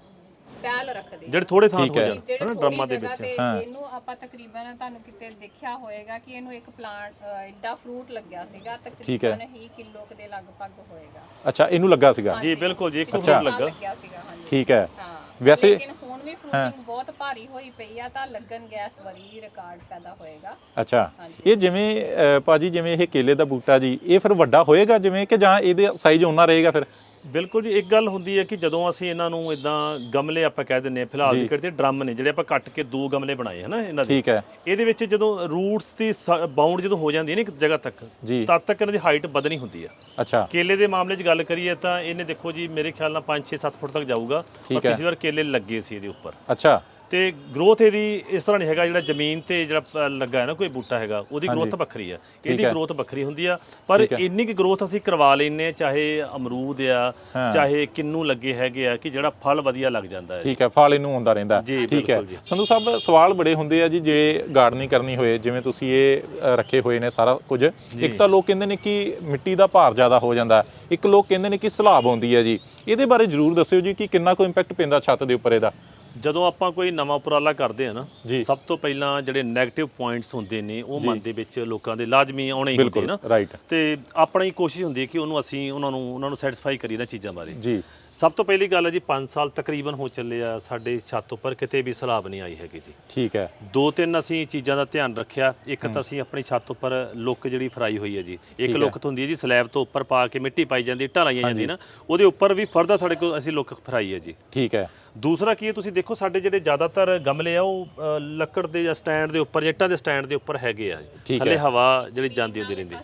ਪਹਿਲ ਰੱਖਦੇ ਹਾਂ। ਜਿਹੜੇ ਥੋੜੇ ਥਾਂ ਠੀਕ ਹੈ। ਹੋ ਜਾਣ ਜਿਹੜੇ ਹਨਾ ਥੋੜੀ ਡਰਮਾਂ ਦੇ ਜਗ੍ਹਾ ਵਿੱਚ। ਤੇ ਇਹਨੂੰ ਆਪਾਂ ਤਕਰੀਬਨ ਤੁਹਾਨੂੰ ਕਿਤੇ ਦੇਖਿਆ ਹੋਏਗਾ ਕਿ ਇਹਨੂੰ ਇੱਕ ਪਲਾਂਟ ਐਡਾ ਫਰੂਟ ਲੱਗਿਆ ਸੀਗਾ ਤਕਰੀਬਨ ਹੀ ਕਿਲੋ ਕੁ ਦੇ ਲਗਭਗ ਹੋਏਗਾ। ਅੱਛਾ ਇਹਨੂੰ ਲੱਗਾ ਸੀਗਾ? ਜੀ ਬਿਲਕੁਲ ਜੀ ਇੱਕ ਫਰੂਟ ਲੱਗਾ ਲੱਗਿਆ ਸੀਗਾ ਹਾਂਜੀ। ਠੀਕ ਹੈ। ਹਾਂ। ਵੈਸੇ ਲੇਕਿਨ ਹੁਣ ਵੀ ਫਰੂਟਿੰਗ ਬਹੁਤ ਭਾਰੀ ਹੋਈ ਪਈ ਆ ਤਾਂ ਲੱਗਣ ਗੈਸ ਵਰੀ ਵੀ ਰਿਕਾਰਡ ਪੈਦਾ ਹੋਏਗਾ। ਅੱਛਾ। ਇਹ ਜਿਵੇਂ ਅਹ, ਭਾਜੀ ਜਿਵੇਂ ਇਹ ਕੇਲੇ ਦਾ ਬੂਟਾ ਜੀ ਇਹ ਫਿਰ ਵੱਡਾ ਹੋਏਗਾ ਜਿਵੇਂ ਕਿ ਜਾਂ ਇਹਦੇ ਸਾਈਜ਼ ਓਨਾ ਰਹੇਗਾ ਫਿਰ? ਬਿਲਕੁਲ ਜੀ ਇੱਕ ਗੱਲ ਹੁੰਦੀ ਹੈ ਕਿ ਜਦੋਂ ਅਸੀਂ ਇਹਨਾਂ ਨੂੰ ਇਦਾਂ ਗਮਲੇ ਆਪਾਂ ਕਹਿ ਦਿੰਨੇ ਆ ਫਿਲਹਾਲ ਦੀ ਕਰਦੇ ਡਰਮ ਨੇ ਜਿਹੜੇ ਆਪਾਂ ਕੱਟ ਕੇ ਦੋ ਗਮਲੇ ਬਣਾਏ ਹਨਾ ਇਹਨਾਂ ਦੇ। ਠੀਕ ਹੈ। ਇਹਦੇ ਵਿੱਚ ਜਦੋਂ ਰੂਟਸ ਦੀ ਬਾਉਂਡ ਜਦੋਂ ਹੋ ਜਾਂਦੀ ਹੈ ਨਾ ਇੱਕ ਜਗ੍ਹਾ ਤੱਕ ਜੀ। ਤਦ ਤੱਕ ਇਹਨਾਂ ਦੀ ਹਾਈਟ ਵਧਣੀ ਹੁੰਦੀ ਆ ਅੱਛਾ। ਕੇਲੇ ਦੇ ਮਾਮਲੇ 'ਚ ਗੱਲ ਕਰੀਏ ਤਾਂ ਇਹਨੇ ਦੇਖੋ ਜੀ ਮੇਰੇ ਖਿਆਲ ਨਾਲ 5 6 7 ਫੁੱਟ ਤੱਕ ਜਾਊਗਾ ਹੈ। ਪਿਛਲੀ ਵਾਰ ਕੇਲੇ ਲੱਗੇ ਸੀ ਇਹਦੇ ਉੱਪਰ। ਅੱਛਾ। ਤੇ ਗਰੋਥ ਇਹਦੀ ਇਸ ਤਰ੍ਹਾਂ ਨਹੀਂ ਹੈਗਾ ਜਿਹੜਾ ਜ਼ਮੀਨ ਤੇ ਜਿਹੜਾ ਲੱਗਾ ਹੈ ਨਾ ਕੋਈ ਬੂਟਾ ਹੈਗਾ ਉਹਦੀ ਗਰੋਥ ਵੱਖਰੀ ਆ। ਇਹਦੀ ਗਰੋਥ ਵੱਖਰੀ ਹੁੰਦੀ ਆ ਪਰ ਇੰਨੀ ਕਿ ਗਰੋਥ ਅਸੀਂ ਕਰਵਾ ਲੈਨੇ ਚਾਹੇ ਅਮਰੂਦ ਆ ਚਾਹੇ ਕਿੰਨੂ ਲੱਗੇ ਹੈਗੇ ਆ ਕਿ ਜਿਹੜਾ ਫਲ ਵਧੀਆ ਲੱਗ ਜਾਂਦਾ ਹੈ। ਠੀਕ ਹੈ ਫਲ ਇਹਨੂੰ ਹੁੰਦਾ ਰਹਿੰਦਾ ਠੀਕ ਹੈ। ਸੰਧੂ ਸਾਹਿਬ ਸਵਾਲ ਬੜੇ ਹੁੰਦੇ ਆ ਜੀ ਜੇ ਗਾਰਡਨਿੰਗ ਕਰਨੀ ਹੋਏ ਜਿਵੇਂ ਤੁਸੀਂ ਇਹ ਰੱਖੇ ਹੋਏ ਨੇ ਸਾਰਾ ਕੁਝ। ਇੱਕ ਤਾਂ ਲੋਕ ਕਹਿੰਦੇ ਨੇ ਕਿ ਮਿੱਟੀ ਦਾ ਭਾਰ ਜ਼ਿਆਦਾ ਹੋ ਜਾਂਦਾ ਇੱਕ ਲੋਕ ਕਹਿੰਦੇ ਨੇ ਕਿ ਸਲਾਬ ਆਉਂਦੀ ਹੈ ਜੀ। ਇਹਦੇ ਬਾਰੇ ਜਰੂਰ ਦੱਸਿਓ ਜੀ ਕਿ ਕਿੰਨਾ ਕੁ ਇੰਪੈਕਟ ਪੈਂਦਾ ਛੱਤ ਦੇ ਉੱਪਰ ਇਹਦਾ। ਜਦੋਂ ਆਪਾਂ ਕੋਈ ਨਵਾਂ ਉਪਰਾਲਾ ਕਰਦੇ ਆ ਨਾ ਜੀ। ਸਭ ਤੋਂ ਪਹਿਲਾਂ ਜਿਹੜੇ 네ਗੇਟਿਵ ਪੁਆਇੰਟਸ ਹੁੰਦੇ ਨੇ ਉਹ ਮਨ ਦੇ ਵਿੱਚ ਲੋਕਾਂ ਦੇ ਲਾਜ਼ਮੀ ਆਉਣੇ ਹੀ ਹੁੰਦੇ ਬਿਲਕੁਲ ਨਾ। ਰਾਈਟ ਤੇ ਆਪਣਾ ਕੋਸ਼ਿਸ਼ ਹੁੰਦੀ ਹੈ ਕਿ ਉਹਨੂੰ ਅਸੀਂ ਉਹਨਾਂ ਨੂੰ ਉਹਨਾਂ ਨੂੰ ਸੈਟੀਸਫਾਈ ਕਰੀਏ ਨਾ ਚੀਜ਼ਾਂ ਬਾਰੇ। ਜੀ। ਸਭ ਤੋਂ ਪਹਿਲੀ ਗੱਲ ਹੈ ਜੀ 5 ਸਾਲ ਤਕਰੀਬਨ ਹੋ ਚੱਲੇ ਆ ਸਾਡੇ ਛੱਤ ਉੱਪਰ ਕਿਤੇ ਵੀ ਸਲਾਬ ਨਹੀਂ ਆਈ ਹੈਗੀ ਜੀ। ਠੀਕ ਹੈ। ਦੋ ਤਿੰਨ ਅਸੀਂ ਚੀਜ਼ਾਂ ਦਾ ਧਿਆਨ ਰੱਖਿਆ ਇੱਕ ਤਾਂ ਅਸੀਂ ਆਪਣੀ ਛੱਤ ਉੱਪਰ ਲੁੱਕ ਜਿਹੜੀ ਫਰਾਈ ਹੋਈ ਹੈ ਜੀ ਇੱਕ ਲੁੱਕ ਤਾਂ ਹੁੰਦੀ ਹੈ ਜੀ ਸਲੈਬ ਤੋਂ ਉੱਪਰ ਪਾ ਕੇ ਮਿੱਟੀ ਪਾਈ ਜਾਂਦੀ ਢਾਹ ਲਾਈਆਂ ਜਾਂਦੀਆਂ ਨਾ ਉਹਦੇ ਉੱਪਰ ਵੀ ਫਰਦਾ ਸਾਡੇ ਕੋਲ ਅਸੀਂ ਲੁੱਕ ਫਰਾਈ ਹੈ ਜੀ। ਠੀਕ ਹੈ। ਦੂਸਰਾ ਕੀ ਹੈ ਤੁਸੀਂ ਦੇਖੋ ਸਾਡੇ ਜਿਹੜੇ ਜ਼ਿਆਦਾਤਰ ਗਮਲੇ ਆ ਉਹ ਲੱਕੜ ਦੇ ਜਾਂ ਸਟੈਂਡ ਦੇ ਉੱਪਰ ਜਾਂ ਇੱਟਾਂ ਦੇ ਸਟੈਂਡ ਦੇ ਉੱਪਰ ਹੈਗੇ ਆ। ਥੱਲੇ ਹਵਾ ਜਿਹੜੀ ਜਾਂਦੀ ਹੁੰਦੀ ਰਹਿੰਦੀ।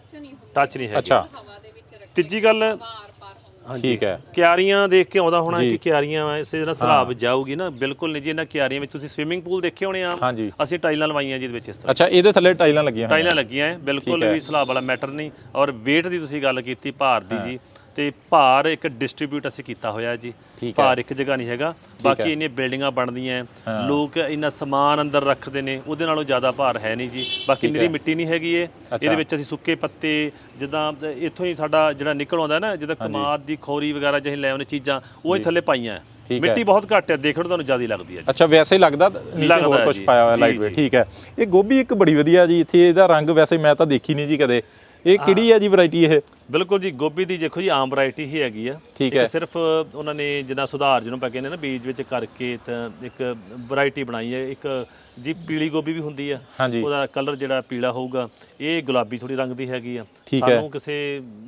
ਟੱਚ ਨਹੀਂ ਹੈਗੀ। ਅੱਛਾ। ਹਵਾ ਦੇ ਵਿੱਚ ਰੱਖ ਤੀਜੀ ਗੱਲ ਠੀਕ ਹੈ। ਕਿਆਰੀਆਂ ਦੇਖ ਕੇ ਆਉਂਦਾ ਹੋਣਾ ਕਿ ਕਿਆਰੀਆਂ ਇਸੇ ਜਿਹੜਾ ਸਲਾਬ ਜਾਊਗੀ ਨਾ ਬਿਲਕੁਲ ਨਹੀਂ ਜੀ ਇਹਨਾਂ ਕਿਆਰੀਆਂ ਵਿੱਚ। ਤੁਸੀਂ ਸਵਿਮਿੰਗ ਪੂਲ ਦੇਖੇ ਹੋਣੇ ਆ? ਹਾਂਜੀ। ਅਸੀਂ ਟਾਈਲਾਂ ਲਵਾਈਆਂ ਜਿਹਦੇ ਵਿੱਚ ਇਸ ਤਰ੍ਹਾਂ। ਅੱਛਾ ਇਹਦੇ ਥੱਲੇ ਟਾਈਲਾਂ ਲੱਗੀਆਂ ਹੋਈਆਂ। ਟਾਈਲਾਂ ਲੱਗੀਆਂ ਹੈ, ਬਿਲਕੁਲ ਵੀ ਸਲਾਬ ਵਾਲਾ ਮੈਟਰ ਨਹੀਂ। ਔਰ weight ਦੀ ਤੁਸੀਂ ਗੱਲ ਕੀਤੀ ਭਾਰ ਦੀ ਜੀ। ਤੇ ਭਾਰ ਇੱਕ ਡਿਸਟ੍ਰੀਬਿਊਟ ਅਸੀਂ ਕੀਤਾ ਹੋਇਆ ਜੀ। ਠੀਕ ਹੈ। ਭਾਰ ਇੱਕ ਜਗ੍ਹਾ ਨਹੀਂ ਹੈਗਾ। ਬਾਕੀ ਇੰਨੀਆਂ ਬਿਲਡਿੰਗਾਂ ਬਣਦੀਆਂ ਹੈ, ਲੋਕ ਇੰਨਾ ਸਮਾਨ ਅੰਦਰ ਰੱਖਦੇ ਨੇ ਉਹਦੇ ਨਾਲੋਂ ਜ਼ਿਆਦਾ ਭਾਰ ਹੈ ਨਹੀਂ ਜੀ। ਬਾਕੀ ਨਿਰੀ ਮਿੱਟੀ ਨਹੀਂ ਹੈਗੀ ਇਹ। ਇਹਦੇ ਵਿੱਚ ਅਸੀਂ ਸੁੱਕੇ ਪੱਤੇ ਜਿੱਦਾਂ ਇੱਥੋਂ ਹੀ ਸਾਡਾ ਜਿਹੜਾ ਨਿਕਲ ਆਉਂਦਾ ਨਾ ਜਿੱਦਾਂ ਕਮਾਦ ਦੀ ਖੋਰੀ ਵਗੈਰਾ ਜਿਹੇ ਲੈ ਆਉਣੇ ਚੀਜ਼ਾਂ ਉਹ ਹੀ ਥੱਲੇ ਪਾਈਆਂ ਹੈ। ਠੀਕ ਹੈ। ਮਿੱਟੀ ਬਹੁਤ ਘੱਟ ਹੈ। ਦੇਖਣ ਨੂੰ ਤੁਹਾਨੂੰ ਜ਼ਿਆਦਾ ਲੱਗਦੀ ਹੈ ਜੀ। ਅੱਛਾ ਵੈਸੇ ਹੀ ਲੱਗਦਾ ਨੀਚੇ ਲੱਗਦਾ ਹੋਰ ਕੁਝ ਜੀ। ਪਾਇਆ ਹੋਇਆ ਜੀ, ਲਾਈਟ ਵੇਟ। ਠੀਕ ਹੈ। ਇਹ ਗੋਭੀ ਇੱਕ ਬੜੀ ਵਧੀਆ ਜੀ ਇੱਥੇ ਇਹਦਾ ਰੰਗ ਵੈਸੇ ਮੈਂ ਤਾਂ ਦੇਖੀ ਨਹੀਂ ਜੀ ਕਦੇ। ਇਹ ਕਿਹੜੀ ਹੈ। ਜੀ ਵੈਰਾਈਟੀ ਇਹ? ਬਿਲਕੁਲ ਜੀ ਗੋਭੀ ਦੀ ਦੇਖੋ ਜੀ ਆਮ ਵੈਰਾਈਟੀ ਹੀ ਹੈਗੀ ਆ। ਠੀਕ ਹੈ। ਸਿਰਫ ਉਹਨਾਂ ਨੇ ਜਿੰਨਾ ਸੁਧਾਰ ਜਿਹਨੂੰ ਆਪਾਂ ਕਹਿੰਦੇ ਨਾ ਬੀਜ ਵਿੱਚ ਕਰਕੇ ਤਾਂ ਇੱਕ ਵੈਰਾਈਟੀ ਬਣਾਈ ਹੈ। ਇੱਕ ਜੀ ਪੀਲੀ ਗੋਭੀ ਵੀ ਹੁੰਦੀ ਆ ਉਹਦਾ ਕਲਰ ਜਿਹੜਾ ਪੀਲਾ ਹੋਊਗਾ ਇਹ ਗੁਲਾਬੀ ਥੋੜੀ ਰੰਗ ਦੀ ਹੈਗੀ ਆ। ਸਾਨੂੰ ਕਿਸੇ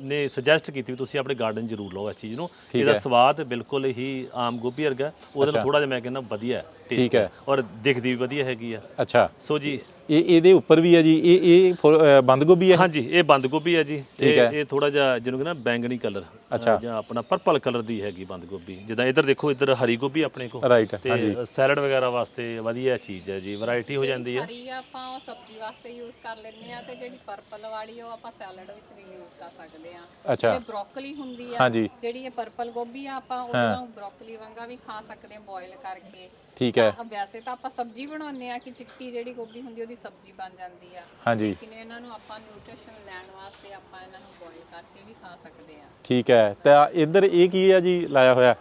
ਨੇ ਸੁਜੈਸਟ ਕੀਤੀ ਵੀ ਤੁਸੀਂ ਆਪਣੇ ਗਾਰਡਨ ਜ਼ਰੂਰ ਲਓ ਇਸ ਚੀਜ਼ ਨੂੰ। ਇਹਦਾ ਸਵਾਦ ਬਿਲਕੁਲ ਹੀ ਆਮ ਗੋਭੀ ਵਰਗਾ ਉਹਦੇ ਨਾਲ ਥੋੜਾ ਜਿਹਾ ਮੈਂ ਕਹਿੰਦਾ ਵਧੀਆ ਠੀਕ ਹੈ। ਔਰ ਦਿਖਦੀ ਵੀ ਵਧੀਆ ਹੈਗੀ ਆ। ਅੱਛਾ। ਸੋ ਜੀ। ਇਹ ਇਹਦੇ ਉੱਪਰ ਵੀ ਹੈ ਜੀ ਇਹ ਇਹ ਬੰਦ ਗੋਭੀ ਹੈ ਹਾਂਜੀ ਇਹ ਬੰਦ ਗੋਭੀ ਹੈ ਜੀ। ਇਹ ਥੋੜਾ ਜਿਹਾ ਜਿਹਨੂੰ ਕਹਿੰਦਾ ਬੈਂਗਣੀ ਕਲਰ ਅੱਛਾ। ਜਾਂ ਆਪਣਾ ਪਰਪਲ ਕਲਰ ਦੀ ਹੈਗੀ ਬੰਦ ਗੋਭੀ। ਜਿੱਦਾਂ ਇੱਧਰ ਦੇਖੋ ਇੱਧਰ ਹਰੀ ਗੋਭੀ ਆਪਣੇ ਕੋਲ। ਰਾਈਟ ਤੇ ਸੈਲਡ ਵਗੈਰਾ ਵਾਸਤੇ ਵਧੀਆ ਚੀਜ਼ ਹੈ ਜੀ ਵੈਰਾਈਟੀ ਹੋ ਜਾਂਦੀ ਹੈ। ਹਰੀ ਆਪਾਂ ਉਹ ਸਬਜ਼ੀ ਵਾਸਤੇ ਯੂਜ਼ ਕਰ ਲੈਂਦੇ ਆ ਤੇ ਜਿਹੜੀ ਪਰਪਲ ਵਾਲੀ ਉਹ ਆਪਾਂ ਸੈਲਡ ਵਿੱਚ ਵੀ ਯੂਜ਼ ਕਰ ਸਕਦੇ ਆ ਅੱਛਾ। ਜਿਵੇਂ ਬ੍ਰੋਕਲੀ ਹੁੰਦੀ ਆ ਹਾਂਜੀ। ਜਿਹੜੀ ਇਹ ਪਰਪਲ ਗੋਭੀ ਆ ਆਪਾਂ ਉਹਦੇ ਨਾਲ ਬ੍ਰੋਕਲੀ ਵਾਂਗਾ ਵੀ ਖਾ ਸਕਦੇ ਆ ਬੋਇਲ ਕਰਕੇ। ਠੀਕ ਹੈ। ਵੈਸੇ ਤਾਂ ਆਪਾਂ ਸਬਜ਼ੀ ਬਣਾਉਂਦੇ ਆ ਕਿ ਚਿੱਟੀ ਜਿਹੜੀ ਗੋਭੀ ਹੁੰਦੀ ਉਹਦੀ ਸਬਜ਼ੀ ਬਣ ਜਾਂਦੀ ਆ। ਹਾਂਜੀ। ਲੇਕਿਨ ਇਹਨਾਂ ਨੂੰ ਆਪਾਂ ਨਿਊਟ੍ਰੀਸ਼ਨ ਲੈਣ ਵਾਸਤੇ ਆਪਾਂ ਇਹਨਾਂ ਨੂੰ ਬੋਇਲ ਕਰਕੇ ਵੀ ਖਾ ਸਕਦੇ ਆ ਠੀਕ ਹੈ। ਤਾਂ ਇੱਧਰ ਇਹ ਕੀ ਹੈ ਜੀ ਲਾਇਆ ਹੋਇਆ?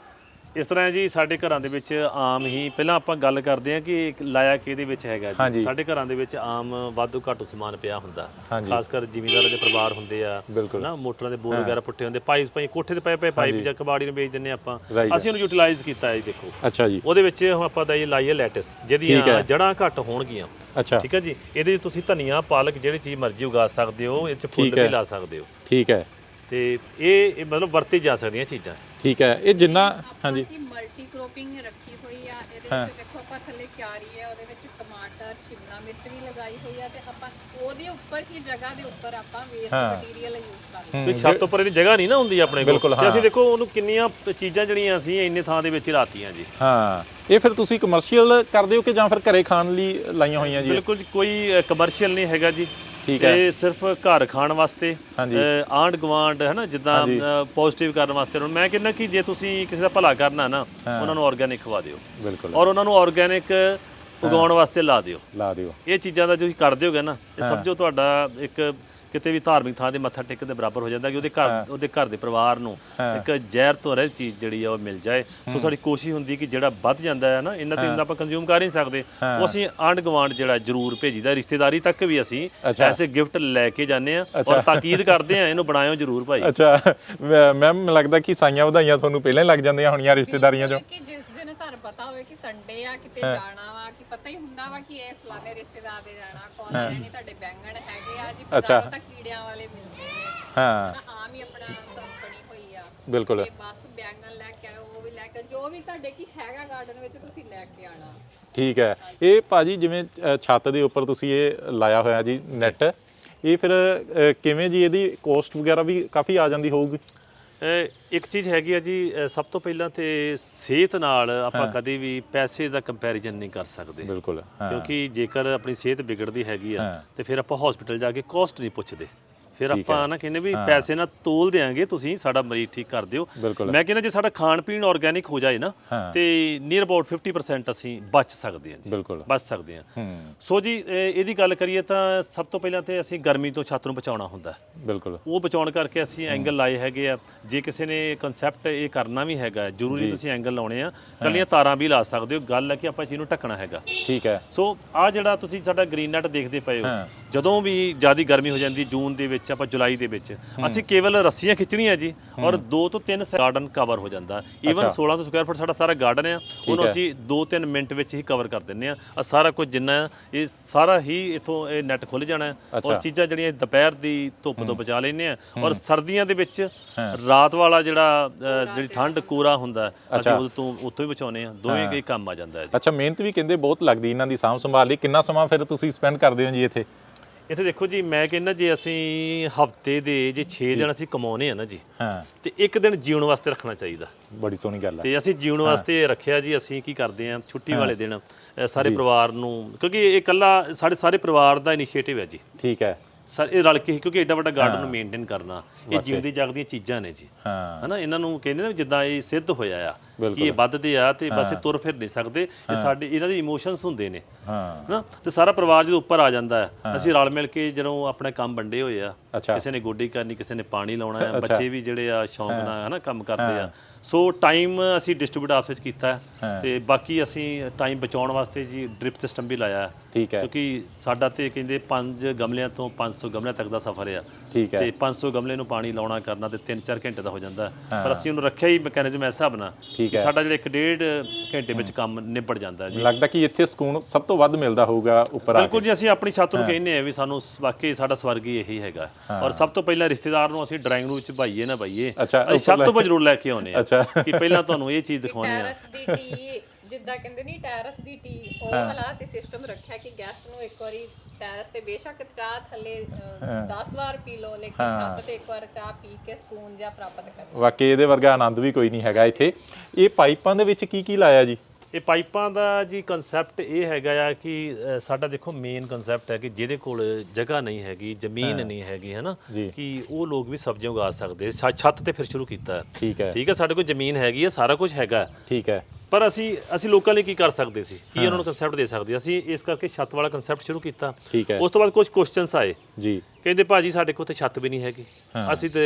ਇਸ ਤਰ੍ਹਾਂ ਜੀ ਸਾਡੇ ਘਰਾਂ ਦੇ ਵਿੱਚ ਆਮ ਹੀ ਪਹਿਲਾਂ ਆਪਾਂ ਗੱਲ ਕਰਦੇ ਹਾਂ ਕਿ ਲਾਇਆ ਕਿਹਦੇ ਵਿੱਚ ਹੈਗਾ। ਜੀ? ਸਾਡੇ ਘਰਾਂ ਦੇ ਵਿੱਚ ਆਮ ਵਾਧੂ ਘੱਟ ਸਮਾਨ ਪਿਆ ਹੁੰਦਾ। ਖਾਸ ਕਰ ਜ਼ਿਮੀਂਦਾਰਾਂ ਦੇ ਪਰਿਵਾਰ ਹੁੰਦੇ ਆ। ਨਾ ਮੋਟਰਾਂ ਦੇ ਬੋਰ ਵਗੈਰਾ ਪੁੱਟੇ ਹੁੰਦੇ ਪਾਈਪ ਪਈ ਕੋਠੇ ਤੇ ਪਏ ਪਏ ਪਾਈਪ ਜਾਂ ਕਬਾੜੀ ਨੂੰ ਵੇਚ ਦਿੰਨੇ ਆਪਾਂ. ਅਸੀਂ ਉਹਨੂੰ ਯੂਟਿਲਾਈਜ਼ ਕੀਤਾ ਹੈ ਜੀ ਦੇਖੋ। ਅੱਛਾ ਜੀ। ਉਹਦੇ ਵਿੱਚ ਆਪਾਂ ਦਾ ਇਹ ਲਾਈ ਹੈ ਲੈਟਸ ਜਿਹਦੀਆਂ ਜੜਾਂ ਘੱਟ ਹੋਣਗੀਆਂ। ਅੱਛਾ। ਠੀਕ ਹੈ ਜੀ? ਇਹਦੇ 'ਚ ਤੁਸੀਂ ਧਨੀਆ ਪਾਲਕ ਜਿਹੜੀ ਚੀਜ਼ ਮਰਜ਼ੀ ਉਗਾ ਸਕਦੇ ਹੋ ਇਹ 'ਚ ਫੁੱਲ। ਵੀ ਲਾ ਸਕਦੇ ਹੋ। ਠੀਕ ਹੈ। ਤੇ ਇਹ ਇਹ ਮਤਲਬ ਵਰਤੀ ਜਾ ਸਕਦੀਆਂ ਚੀਜ਼ਾਂ। ਠੀਕ ਹੈ ਇਹ ਜਿੰਨਾ ਹਾਂਜੀ ਕੀ ਮਲਟੀ ਕ੍ਰੋਪਿੰਗ ਰੱਖੀ ਹੋਈ ਆ ਇਹਦੇ ਵਿੱਚ ਦੇਖੋ ਆਪਾਂ ਥੱਲੇ ਕਿਆਰੀ ਹੈ ਉਹਦੇ ਵਿੱਚ ਟਮਾਟਰ ਸ਼ਿਮਲਾ ਮਿਰਚ ਵੀ ਲਗਾਈ ਹੋਈ ਆ ਤੇ ਆਪਾਂ ਉਹਦੇ ਉੱਪਰ ਹੀ ਜਗ੍ਹਾ ਦੇ ਉੱਪਰ ਆਪਾਂ ਵੇਸਟ ਮਟੀਰੀਅਲ ਯੂਜ਼ ਕਰ ਰਹੇ ਕੋਈ ਛੱਤ ਉੱਪਰ ਇਹਦੀ ਜਗ੍ਹਾ ਨਹੀਂ ਨਾ ਹੁੰਦੀ ਆਪਣੇ ਕੋਲ। ਤੇ ਅਸੀਂ ਦੇਖੋ ਉਹਨੂੰ ਕਿੰਨੀਆਂ ਚੀਜ਼ਾਂ ਜਿਹੜੀਆਂ ਅਸੀਂ ਇੰਨੇ ਥਾਂ ਦੇ ਵਿੱਚ ਲਾਤੀਆਂ ਜੀ। ਹਾਂ। ਇਹ ਫਿਰ ਤੁਸੀਂ ਕਮਰਸ਼ੀਅਲ ਕਰਦੇ ਹੋ ਕਿ ਜਾਂ ਫਿਰ ਘਰੇ ਖਾਣ ਲਈ ਲਾਈਆਂ ਹੋਈਆਂ ਜੀ ਬਿਲਕੁਲ ਜੀ, ਕੋਈ ਕਮਰਸ਼ੀਅਲ ਨਹੀਂ ਹੈਗਾ ਜੀ। ਠੀਕ ਹੈ। ਇਹ ਸਿਰਫ ਘਰ ਖਾਣ ਵਾਸਤੇ ਹਾਂਜੀ। ਅ, ਆਂਢ ਹੈ ਨਾ ਜਿੱਦਾਂ ਪੋਜ਼ਿਟਿਵ ਕਰਨ ਵਾਸਤੇ ਹੁਣ ਮੈਂ ਕਹਿੰਦਾ ਕਿ ਜੇ ਤੁਸੀਂ ਕਿਸੇ ਦਾ ਭਲਾ ਕਰਨਾ ਨਾ ਉਹਨਾਂ ਨੂੰ ਆਰਗੈਨਿਕ ਖਵਾ ਦਿਓ। ਬਿਲਕੁਲ। ਔਰ ਉਹਨਾਂ ਨੂੰ ਆਰਗੈਨਿਕ ਉਗਾਉਣ ਵਾਸਤੇ ਲਾ ਦਿਓ। ਲਾ ਦਿਓ। ਇਹ ਚੀਜ਼ਾਂ ਦਾ ਜੋ ਤੁਸੀਂ ਕਰਦੇ ਹੋਗੇ ਨਾ ਇਹ ਸਮਝੋ ਤੁਹਾਡਾ ਇੱਕ ਕਿਤੇ ਵੀ ਧਾਰਮਿਕ ਥਾਂ ਤੇ ਮੱਥਾ ਟੇਕਣ ਦੇ ਬਰਾਬਰ ਹੋ ਜਾਂਦਾ ਕਿ ਉਹਦੇ ਘਰ ਉਹਦੇ ਘਰ ਦੇ ਪਰਿਵਾਰ ਨੂੰ ਇੱਕ ਜ਼ਹਿਰ ਤੋਂ ਰਹਿਤ ਚੀਜ਼ ਜਿਹੜੀ ਆ ਉਹ ਮਿਲ ਜਾਏ। ਸੋ ਸਾਡੀ ਕੋਸ਼ਿਸ਼ ਹੁੰਦੀ ਕਿ ਜਿਹੜਾ ਵੱਧ ਜਾਂਦਾ ਹੈ ਨਾ ਇਹਨਾਂ ਤੇ ਆਪਾਂ ਕੰਜ਼ਿਊਮ ਕਰ ਨਹੀਂ ਸਕਦੇ। ਉਹ ਅਸੀਂ ਆਂਢ ਗੁਆਂਢ ਜਿਹੜਾ ਜ਼ਰੂਰ ਭੇਜੀਦਾ ਰਿਸ਼ਤੇਦਾਰੀ ਤੱਕ ਵੀ ਅਸੀਂ ਐਸੇ ਗਿਫਟ ਲੈ ਕੇ ਜਾਂਦੇ ਆ ਔਰ ਤਾਕੀਦ ਕਰਦੇ ਆ ਇਹਨੂੰ ਬਣਾਇਓ ਜ਼ਰੂਰ ਭਾਈ। ਅੱਛਾ। ਮੈਮ ਲੱਗਦਾ ਕਿ ਸਾਈਆਂ ਵਧਾਈਆਂ ਤੁਹਾਨੂੰ ਪਹਿਲਾਂ ਹੀ ਲੱਗ ਜਾਂਦੀਆਂ ਹੋਣੀਆਂ ਰਿਸ਼ਤੇਦਾਰੀਆਂ 'ਚੋਂ। ਕਿ ਜਿਸ ਦਿਨ ਸਾਨੂੰ ਪਤਾ ਹੋਵੇ ਕਿ ਸੰਡੇ ਆ ਕਿਤੇ ਜਾਣਾ ਵਾ ਕਿ ਪਤਾ ਹੀ ਹੁੰਦਾ ਵਾ ਕਿ ਇਹ ਫਲਾਣੇ ਰਿਸ਼ਤੇਦਾਰ ਦੇ ਜਾਣਾ ਕੌਣ ਨਹੀਂ ਤੁਹਾਡੇ ਬੈਂਗਣ ਹੈਗੇ ਆ ਜੀ ਬਾਜ਼ਾਰੋਂ ਤਾਂ ਕੀੜਿਆਂ ਵਾਲੇ ਮਿਲਦੇ ਨੇ। ਹਾਂ। ਤਾਂ ਆਮ ਹੀ ਆਪਣਾ ਸਭ ਬਣੀ ਹੋਈ ਆ। ਬਿਲਕੁਲ। ਤੇ ਬਸ ਬੈਂਗਣ ਲੈ ਕੇ ਆਓ ਉਹ ਵੀ ਲੈ ਕੇ ਜੋ ਵੀ ਤੁਹਾਡੇ ਕੀ ਹੈਗਾ ਗਾਰਡਨ ਵਿੱਚ ਤੁਸੀਂ ਲੈ ਕੇ ਆਣਾ ਠੀਕ ਹੈ। ਇਹ ਭਾਜੀ ਜਿਵੇਂ ਛੱਤ ਦੇ ਉੱਪਰ ਤੁਸੀਂ ਇਹ ਲਾਇਆ ਹੋਇਆ ਜੀ ਨੈਟ ਇਹ ਫਿਰ ਕਿਵੇਂ ਜੀ ਇਹਦੀ ਕੋਸਟ ਵਗੈਰਾ ਵੀ ਕਾਫੀ ਆ ਜਾਂਦੀ ਹੋਊਗੀ? ਇੱਕ ਚੀਜ਼ ਹੈਗੀ ਆ ਜੀ ਸਭ ਤੋਂ ਪਹਿਲਾਂ ਤੇ ਸਿਹਤ ਨਾਲ ਆਪਾਂ ਕਦੇ ਵੀ ਪੈਸੇ ਦਾ ਕੰਪੈਰੀਜ਼ਨ ਨਹੀਂ ਕਰ ਸਕਦੇ। ਬਿਲਕੁਲ ਕਿਉਂਕਿ ਜੇਕਰ ਆਪਣੀ ਸਿਹਤ ਵਿਗੜਦੀ ਹੈਗੀ ਆ। ਤੇ ਫਿਰ ਆਪਾਂ ਹਸਪੀਟਲ ਜਾ ਕੇ ਕੋਸਟ ਨਹੀਂ ਪੁੱਛਦੇ। ਫਿਰ ਆਪਾਂ ਨਾ ਕਹਿੰਦੇ ਵੀ ਪੈਸੇ ਨਾਲ ਤੋਲ ਦੇਾਂਗੇ ਤੁਸੀਂ ਸਾਡਾ ਮਰੀਜ਼ ਠੀਕ ਕਰ ਦਿਓ। ਮੈਂ ਕਹਿੰਦਾ ਜੇ ਸਾਡਾ ਖਾਣ ਪੀਣ ਆਰਗੈਨਿਕ ਹੋ ਜਾਏ ਨਾ। ਤੇ ਨੀਅਰ ਅਬਾਊਟ 50% ਅਸੀਂ ਬਚ ਸਕਦੇ ਹਾਂ ਜੀ। ਬਿਲਕੁਲ। ਬਚ ਸਕਦੇ ਹਾਂ। ਸੋ ਜੀ ਇਹ- ਇਹਦੀ ਗੱਲ ਕਰੀਏ ਤਾਂ ਸਭ ਤੋਂ ਪਹਿਲਾਂ ਤੇ ਅਸੀਂ ਗਰਮੀ ਤੋਂ ਛੱਤ ਨੂੰ ਬਚਾਉਣਾ ਹੁੰਦਾ। ਹੈ ਬਿਲਕੁਲ। ਉਹ ਬਚਾਉਣ ਕਰਕੇ ਅਸੀਂ ਐਂਗਲ ਲਾਏ ਹੈਗੇ ਆ। ਜੇ ਕਿਸੇ ਨੇ ਕਨਸੈਪਟ ਇਹ ਕਰਨਾ ਵੀ ਹੈਗਾ ਜ਼ਰੂਰੀ ਤੁਸੀਂ ਐਂਗਲ ਲਾਉਣੇ ਆ ਕੱਲੀਆਂ ਤਾਰਾਂ ਵੀ ਲਾ ਸਕਦੇ ਹੋ। ਗੱਲ ਹੈ ਕਿ ਆਪਾਂ ਇਸ ਚੀਜ਼ ਨੂੰ ਢੱਕਣਾ ਹੈਗਾ। ਠੀਕ ਹੈ। ਸੋ ਆ ਜਿਹੜਾ ਤੁਸੀਂ ਸਾਡਾ ਗ੍ਰੀਨ ਨੈਟ ਦੇਖਦੇ ਪਏ ਹਾਂ। ਜਦੋਂ ਵੀ ਜ਼ਿਆਦਾ ਗਰਮੀ ਹੋ ਜਾਂਦੀ ਜੂਨ ਦੇ ਵਿੱਚ ਆਪਾਂ ਜੁਲਾਈ ਦੇ ਵਿੱਚ। ਅਸੀਂ ਕੇਵਲ ਰੱਸੀਆਂ ਖਿੱਚਣੀਆਂ ਜੀ ਔਰ 2 ਤੋਂ 3 ਗਾਰਡਨ ਕਵਰ ਹੋ ਜਾਂਦਾ। ਈਵਨ 1600 ਸਕੁਅਰ ਫੁੱਟ ਸਾਡਾ ਸਾਰਾ ਗਾਰਡਨ ਆ ਉਹਨੂੰ ਅਸੀਂ 2-3 ਮਿੰਟ ਵਿੱਚ ਹੀ ਕਵਰ ਕਰ ਦਿੰਨੇ ਆ। ਆ ਸਾਰਾ ਕੁਝ ਜਿੰਨਾ ਇਹ ਸਾਰਾ ਹੀ ਇਥੋਂ ਇਹ ਨੈਟ ਖੁੱਲ ਜਾਣਾ ਔਰ ਚੀਜ਼ਾਂ ਜਿਹੜੀਆਂ ਦੁਪਹਿਰ ਦੀ ਧੁੱਪ ਤੋਂ ਬਚਾ ਲੈਨੇ ਆ। ਔਰ ਸਰਦੀਆਂ ਦੇ ਵਿੱਚ ਰਾਤ ਵਾਲਾ ਜਿਹੜਾ ਜਿਹੜੀ ਠੰਡ ਕੋਰਾ ਹੁੰਦਾ ਅਸੀਂ ਉਹ ਤੋਂ ਉੱਥੋਂ ਹੀ ਬਚਾਉਨੇ ਆ। ਦੋਵੇਂ ਹੀ। ਕੰਮ ਆ ਜਾਂਦਾ ਹੈ ਜੀ। ਅੱਛਾ ਮਿਹਨਤ ਵੀ ਕਹਿੰਦੇ ਬਹੁਤ ਲੱਗਦੀ ਇਹਨਾਂ ਦੀ ਸਾਂਭ ਸੰਭਾਲ ਲਈ। ਕਿੰਨਾ ਸਮਾਂ ਫਿਰ ਤੁਸੀਂ ਸਪੈਂਡ ਕਰਦੇ ਹੋ ਜੀ ਇੱਥੇ? ਇੱਥੇ ਦੇਖੋ ਜੀ ਮੈਂ ਕਹਿੰਦਾ ਜੇ ਅਸੀਂ ਹਫ਼ਤੇ ਦੇ ਜੇ 6 ਦਿਨ ਅਸੀਂ ਕਮਾਉਨੇ ਆ ਨਾ ਜੀ ਹਾਂ। ਤੇ ਇੱਕ ਦਿਨ ਜੀਉਣ ਵਾਸਤੇ ਰੱਖਣਾ ਚਾਹੀਦਾ। ਬੜੀ ਸੋਹਣੀ ਗੱਲ ਹੈ ਤੇ ਅਸੀਂ ਜੀਉਣ ਵਾਸਤੇ ਰੱਖਿਆ ਜੀ ਅਸੀਂ ਕੀ ਕਰਦੇ ਆ ਛੁੱਟੀ ਵਾਲੇ ਦਿਨ ਅ, ਸਾਰੇ ਪਰਿਵਾਰ ਨੂੰ ਕਿਉਂਕਿ ਇਹ ਇਕੱਲਾ ਸਾਡੇ ਸਾਰੇ ਪਰਿਵਾਰ ਦਾ ਇਨੀਸ਼ੀਏਟਿਵ ਹੈ ਜੀ। ਠੀਕ ਹੈ। ਸਰ ਇਹ ਰਲ ਕੇ ਹੀ ਕਿਉਂਕਿ ਐਡਾ ਵੱਡਾ ਗਾਰਡਨ ਨੂੰ ਮੇਨਟੇਨ ਕਰਨਾ ਇਹ ਜਿਉਂਦੀ ਜਾਗਦੀਆਂ ਚੀਜ਼ਾਂ ਨੇ ਜੀ। ਹਾਂ। ਹਨਾ ਇਹਨਾਂ ਨੂੰ ਕਹਿੰਦੇ ਨੇ ਜਿੱਦਾਂ ਇਹ ਸਿੱਧ ਹੋਇਆ ਆ ਕਿ ਇਹ ਵੱਧਦੇ ਆ ਤੇ ਬਸ ਇਹ ਤੁਰ ਫਿਰ ਨਹੀਂ ਸਕਦੇ। ਇਹ ਸਾਡੇ ਇਹਨਾਂ ਦੇ ਇਮੋਸ਼ਨਸ ਹੁੰਦੇ ਨੇ। ਹਾਂ। ਹਨਾ? ਤੇ ਸਾਰਾ ਪਰਿਵਾਰ ਜਦੋਂ ਉੱਪਰ ਆ ਜਾਂਦਾ ਹੈ ਅਸੀਂ ਰਲ ਮਿਲ ਕੇ ਜਦੋਂ ਆਪਣੇ ਕੰਮ ਵੰਡੇ ਹੋਏ ਆ ਕਿਸੇ ਨੇ ਗੋਡੀ ਕਰਨੀ ਕਿਸੇ ਨੇ ਪਾਣੀ ਲਾਉਣਾ ਹੈ ਬੱਚੇ ਵੀ ਜਿਹੜੇ ਆ ਸ਼ੌਂਕ ਨਾਲ ਹਨਾ ਕੰਮ ਕਰਦੇ ਆ। ਸੋ ਟਾਈਮ ਅਸੀਂ ਡਿਸਟ੍ਰੀਬਿਊਟ ਆਪਸ ਵਿੱਚ ਕੀਤਾ ਤੇ ਬਾਕੀ ਅਸੀਂ ਟਾਈਮ ਬਚਾਉਣ ਵਾਸਤੇ ਜੀ ਡ੍ਰਿਪ ਸਿਸਟਮ ਵੀ ਲਾਇਆ ਹੈ। ਠੀਕ ਹੈ। ਕਿਉਂਕਿ ਸਾਡਾ ਤੇ ਕਹਿੰਦੇ ਪੰਜ ਗਮਲਿਆਂ ਤੋਂ 500 500 ਗਮਲੇ ਤੱਕ ਦਾ ਸਫ਼ਰ ਆ। ਠੀਕ ਹੈ। ਤੇ 500 ਗਮਲੇ ਨੂੰ ਪਾਣੀ ਲਾਉਣਾ ਕਰਨਾ ਤੇ 3-4 ਘੰਟੇ ਦਾ ਹੋ ਜਾਂਦਾ। ਪਰ ਅਸੀਂ ਉਹਨੂੰ ਰੱਖਿਆ ਹੀ ਮੈਕੈਨਿਜ਼ਮ ਐਸਾ ਬਣਾ ਠੀਕ ਹੈ। ਸਾਡਾ ਜਿਹੜਾ ਇੱਕ ਡੇਢ ਘੰਟੇ ਵਿੱਚ ਕੰਮ ਨਿਬੜ ਜਾਂਦਾ ਜੀ। ਲੱਗਦਾ ਕਿ ਇੱਥੇ ਸਕੂਨ ਸਭ ਤੋਂ ਵੱਧ ਮਿਲਦਾ ਹੋਊਗਾ ਉੱਪਰ ਆ ਬਿਲਕੁਲ ਜੀ ਅਸੀਂ ਆਪਣੀ ਛੱਤ ਨੂੰ ਕਹਿੰਦੇ ਆ ਵੀ ਸਾਨੂੰ ਵਾਕਈ ਸਾਡਾ ਸਵਰਗ ਹੀ ਇਹੀ ਹੈਗਾ। ਔਰ ਸਭ ਤੋਂ ਪਹਿਲਾਂ ਰਿਸ਼ਤੇਦਾਰ ਨੂੰ ਅਸੀਂ ਡਰਾਇੰਗ ਰੂਮ ਵਿੱਚ ਭਾਈਏ ਨਾ ਭਾਈਏ। ਅੱਛਾ, ਅਸੀਂ ਛੱਤ ਤੋਂ ਜ਼ਰੂਰ ਲੈ ਕੇ ਆਉਨੇ ਆ। ਕਿ ਪਹਿਲਾਂ ਤੁਹਾਨੂੰ ਇਹ ਚੀਜ਼ ਦਿਖਾਉਣੀ ਆ। ਟੈਰਸ ਦੀ ਟੀ ਜਿੱਦਾਂ ਕਹਿੰਦੇ ਨਹੀਂ ਟੈਰਸ ਦੀ ਟੀ ਉਹ ਵਾਲਾ ਅਸੀਂ ਸਿਸਟਮ ਰੱਖਿਆ ਕਿ ਗੈਸਟ ਨੂੰ ਇੱਕ ਵਾਰੀ ਟੈਰਸ ਤੇ ਬੇਸ਼ੱਕ ਚਾਹ ਥੱਲੇ 10 ਵਾਰ ਪੀ ਲਓ ਲੇਕਿਨ ਛੱਤ ਤੇ ਇੱਕ ਵਾਰ ਚਾਹ ਪੀ ਕੇ ਸਕੂਨ ਜਿਹਾ ਪ੍ਰਾਪਤ ਕਰੋ ਵਾਕਈ ਇਹਦੇ ਵਰਗਾ ਆਨੰਦ ਵੀ ਕੋਈ ਨਹੀਂ ਹੈਗਾ ਇੱਥੇ। ਇਹ ਪਾਈਪਾਂ ਦੇ ਵਿੱਚ ਕੀ ਕੀ ਲਾਇਆ ਜੀ? ਇਹ ਪਾਈਪਾਂ ਦਾ ਜੀ ਕਨਸੈਪਟ ਇਹ ਹੈਗਾ ਆ ਕਿ ਸਾਡਾ ਦੇਖੋ ਮੇਨ ਕਨਸੈਪਟ ਹੈ ਕਿ ਜਿਹਦੇ ਕੋਲ ਜਗ੍ਹਾ ਨਹੀਂ ਹੈਗੀ ਜ਼ਮੀਨ ਨਹੀਂ ਹੈਗੀ ਹੈ ਨਾ ਜੀ। ਕਿ ਉਹ ਲੋਕ ਵੀ ਸਬਜ਼ੀਆਂ ਉਗਾ ਸਕਦੇ। ਛੱਤ ਤੇ ਫਿਰ ਸ਼ੁਰੂ ਕੀਤਾ। ਠੀਕ ਹੈ। ਠੀਕ ਹੈ ਸਾਡੇ ਕੋਲ ਜ਼ਮੀਨ ਹੈਗੀ ਹੈ ਸਾਰਾ ਕੁਝ ਹੈਗਾ। ਠੀਕ ਹੈ। ਪਰ ਅਸੀਂ ਅਸੀਂ ਲੋਕਾਂ ਲਈ ਕੀ ਕਰ ਸਕਦੇ ਸੀ? ਕੀ ਉਹਨਾਂ ਨੂੰ ਕਨਸੈਪਟ ਦੇ ਸਕਦੇ? ਅਸੀਂ ਇਸ ਕਰਕੇ ਛੱਤ ਵਾਲਾ ਕਨਸੈਪਟ ਸ਼ੁਰੂ ਕੀਤਾ। ਠੀਕ ਹੈ। ਉਸ ਤੋਂ ਬਾਅਦ ਕੁਝ ਕੁਐਸਚਨਸ ਆਏ। ਜੀ। ਕਹਿੰਦੇ ਭਾਜੀ ਸਾਡੇ ਕੋਲ ਤੇ ਛੱਤ ਵੀ ਨਹੀਂ ਹੈਗੀ। ਅਸੀਂ ਤੇ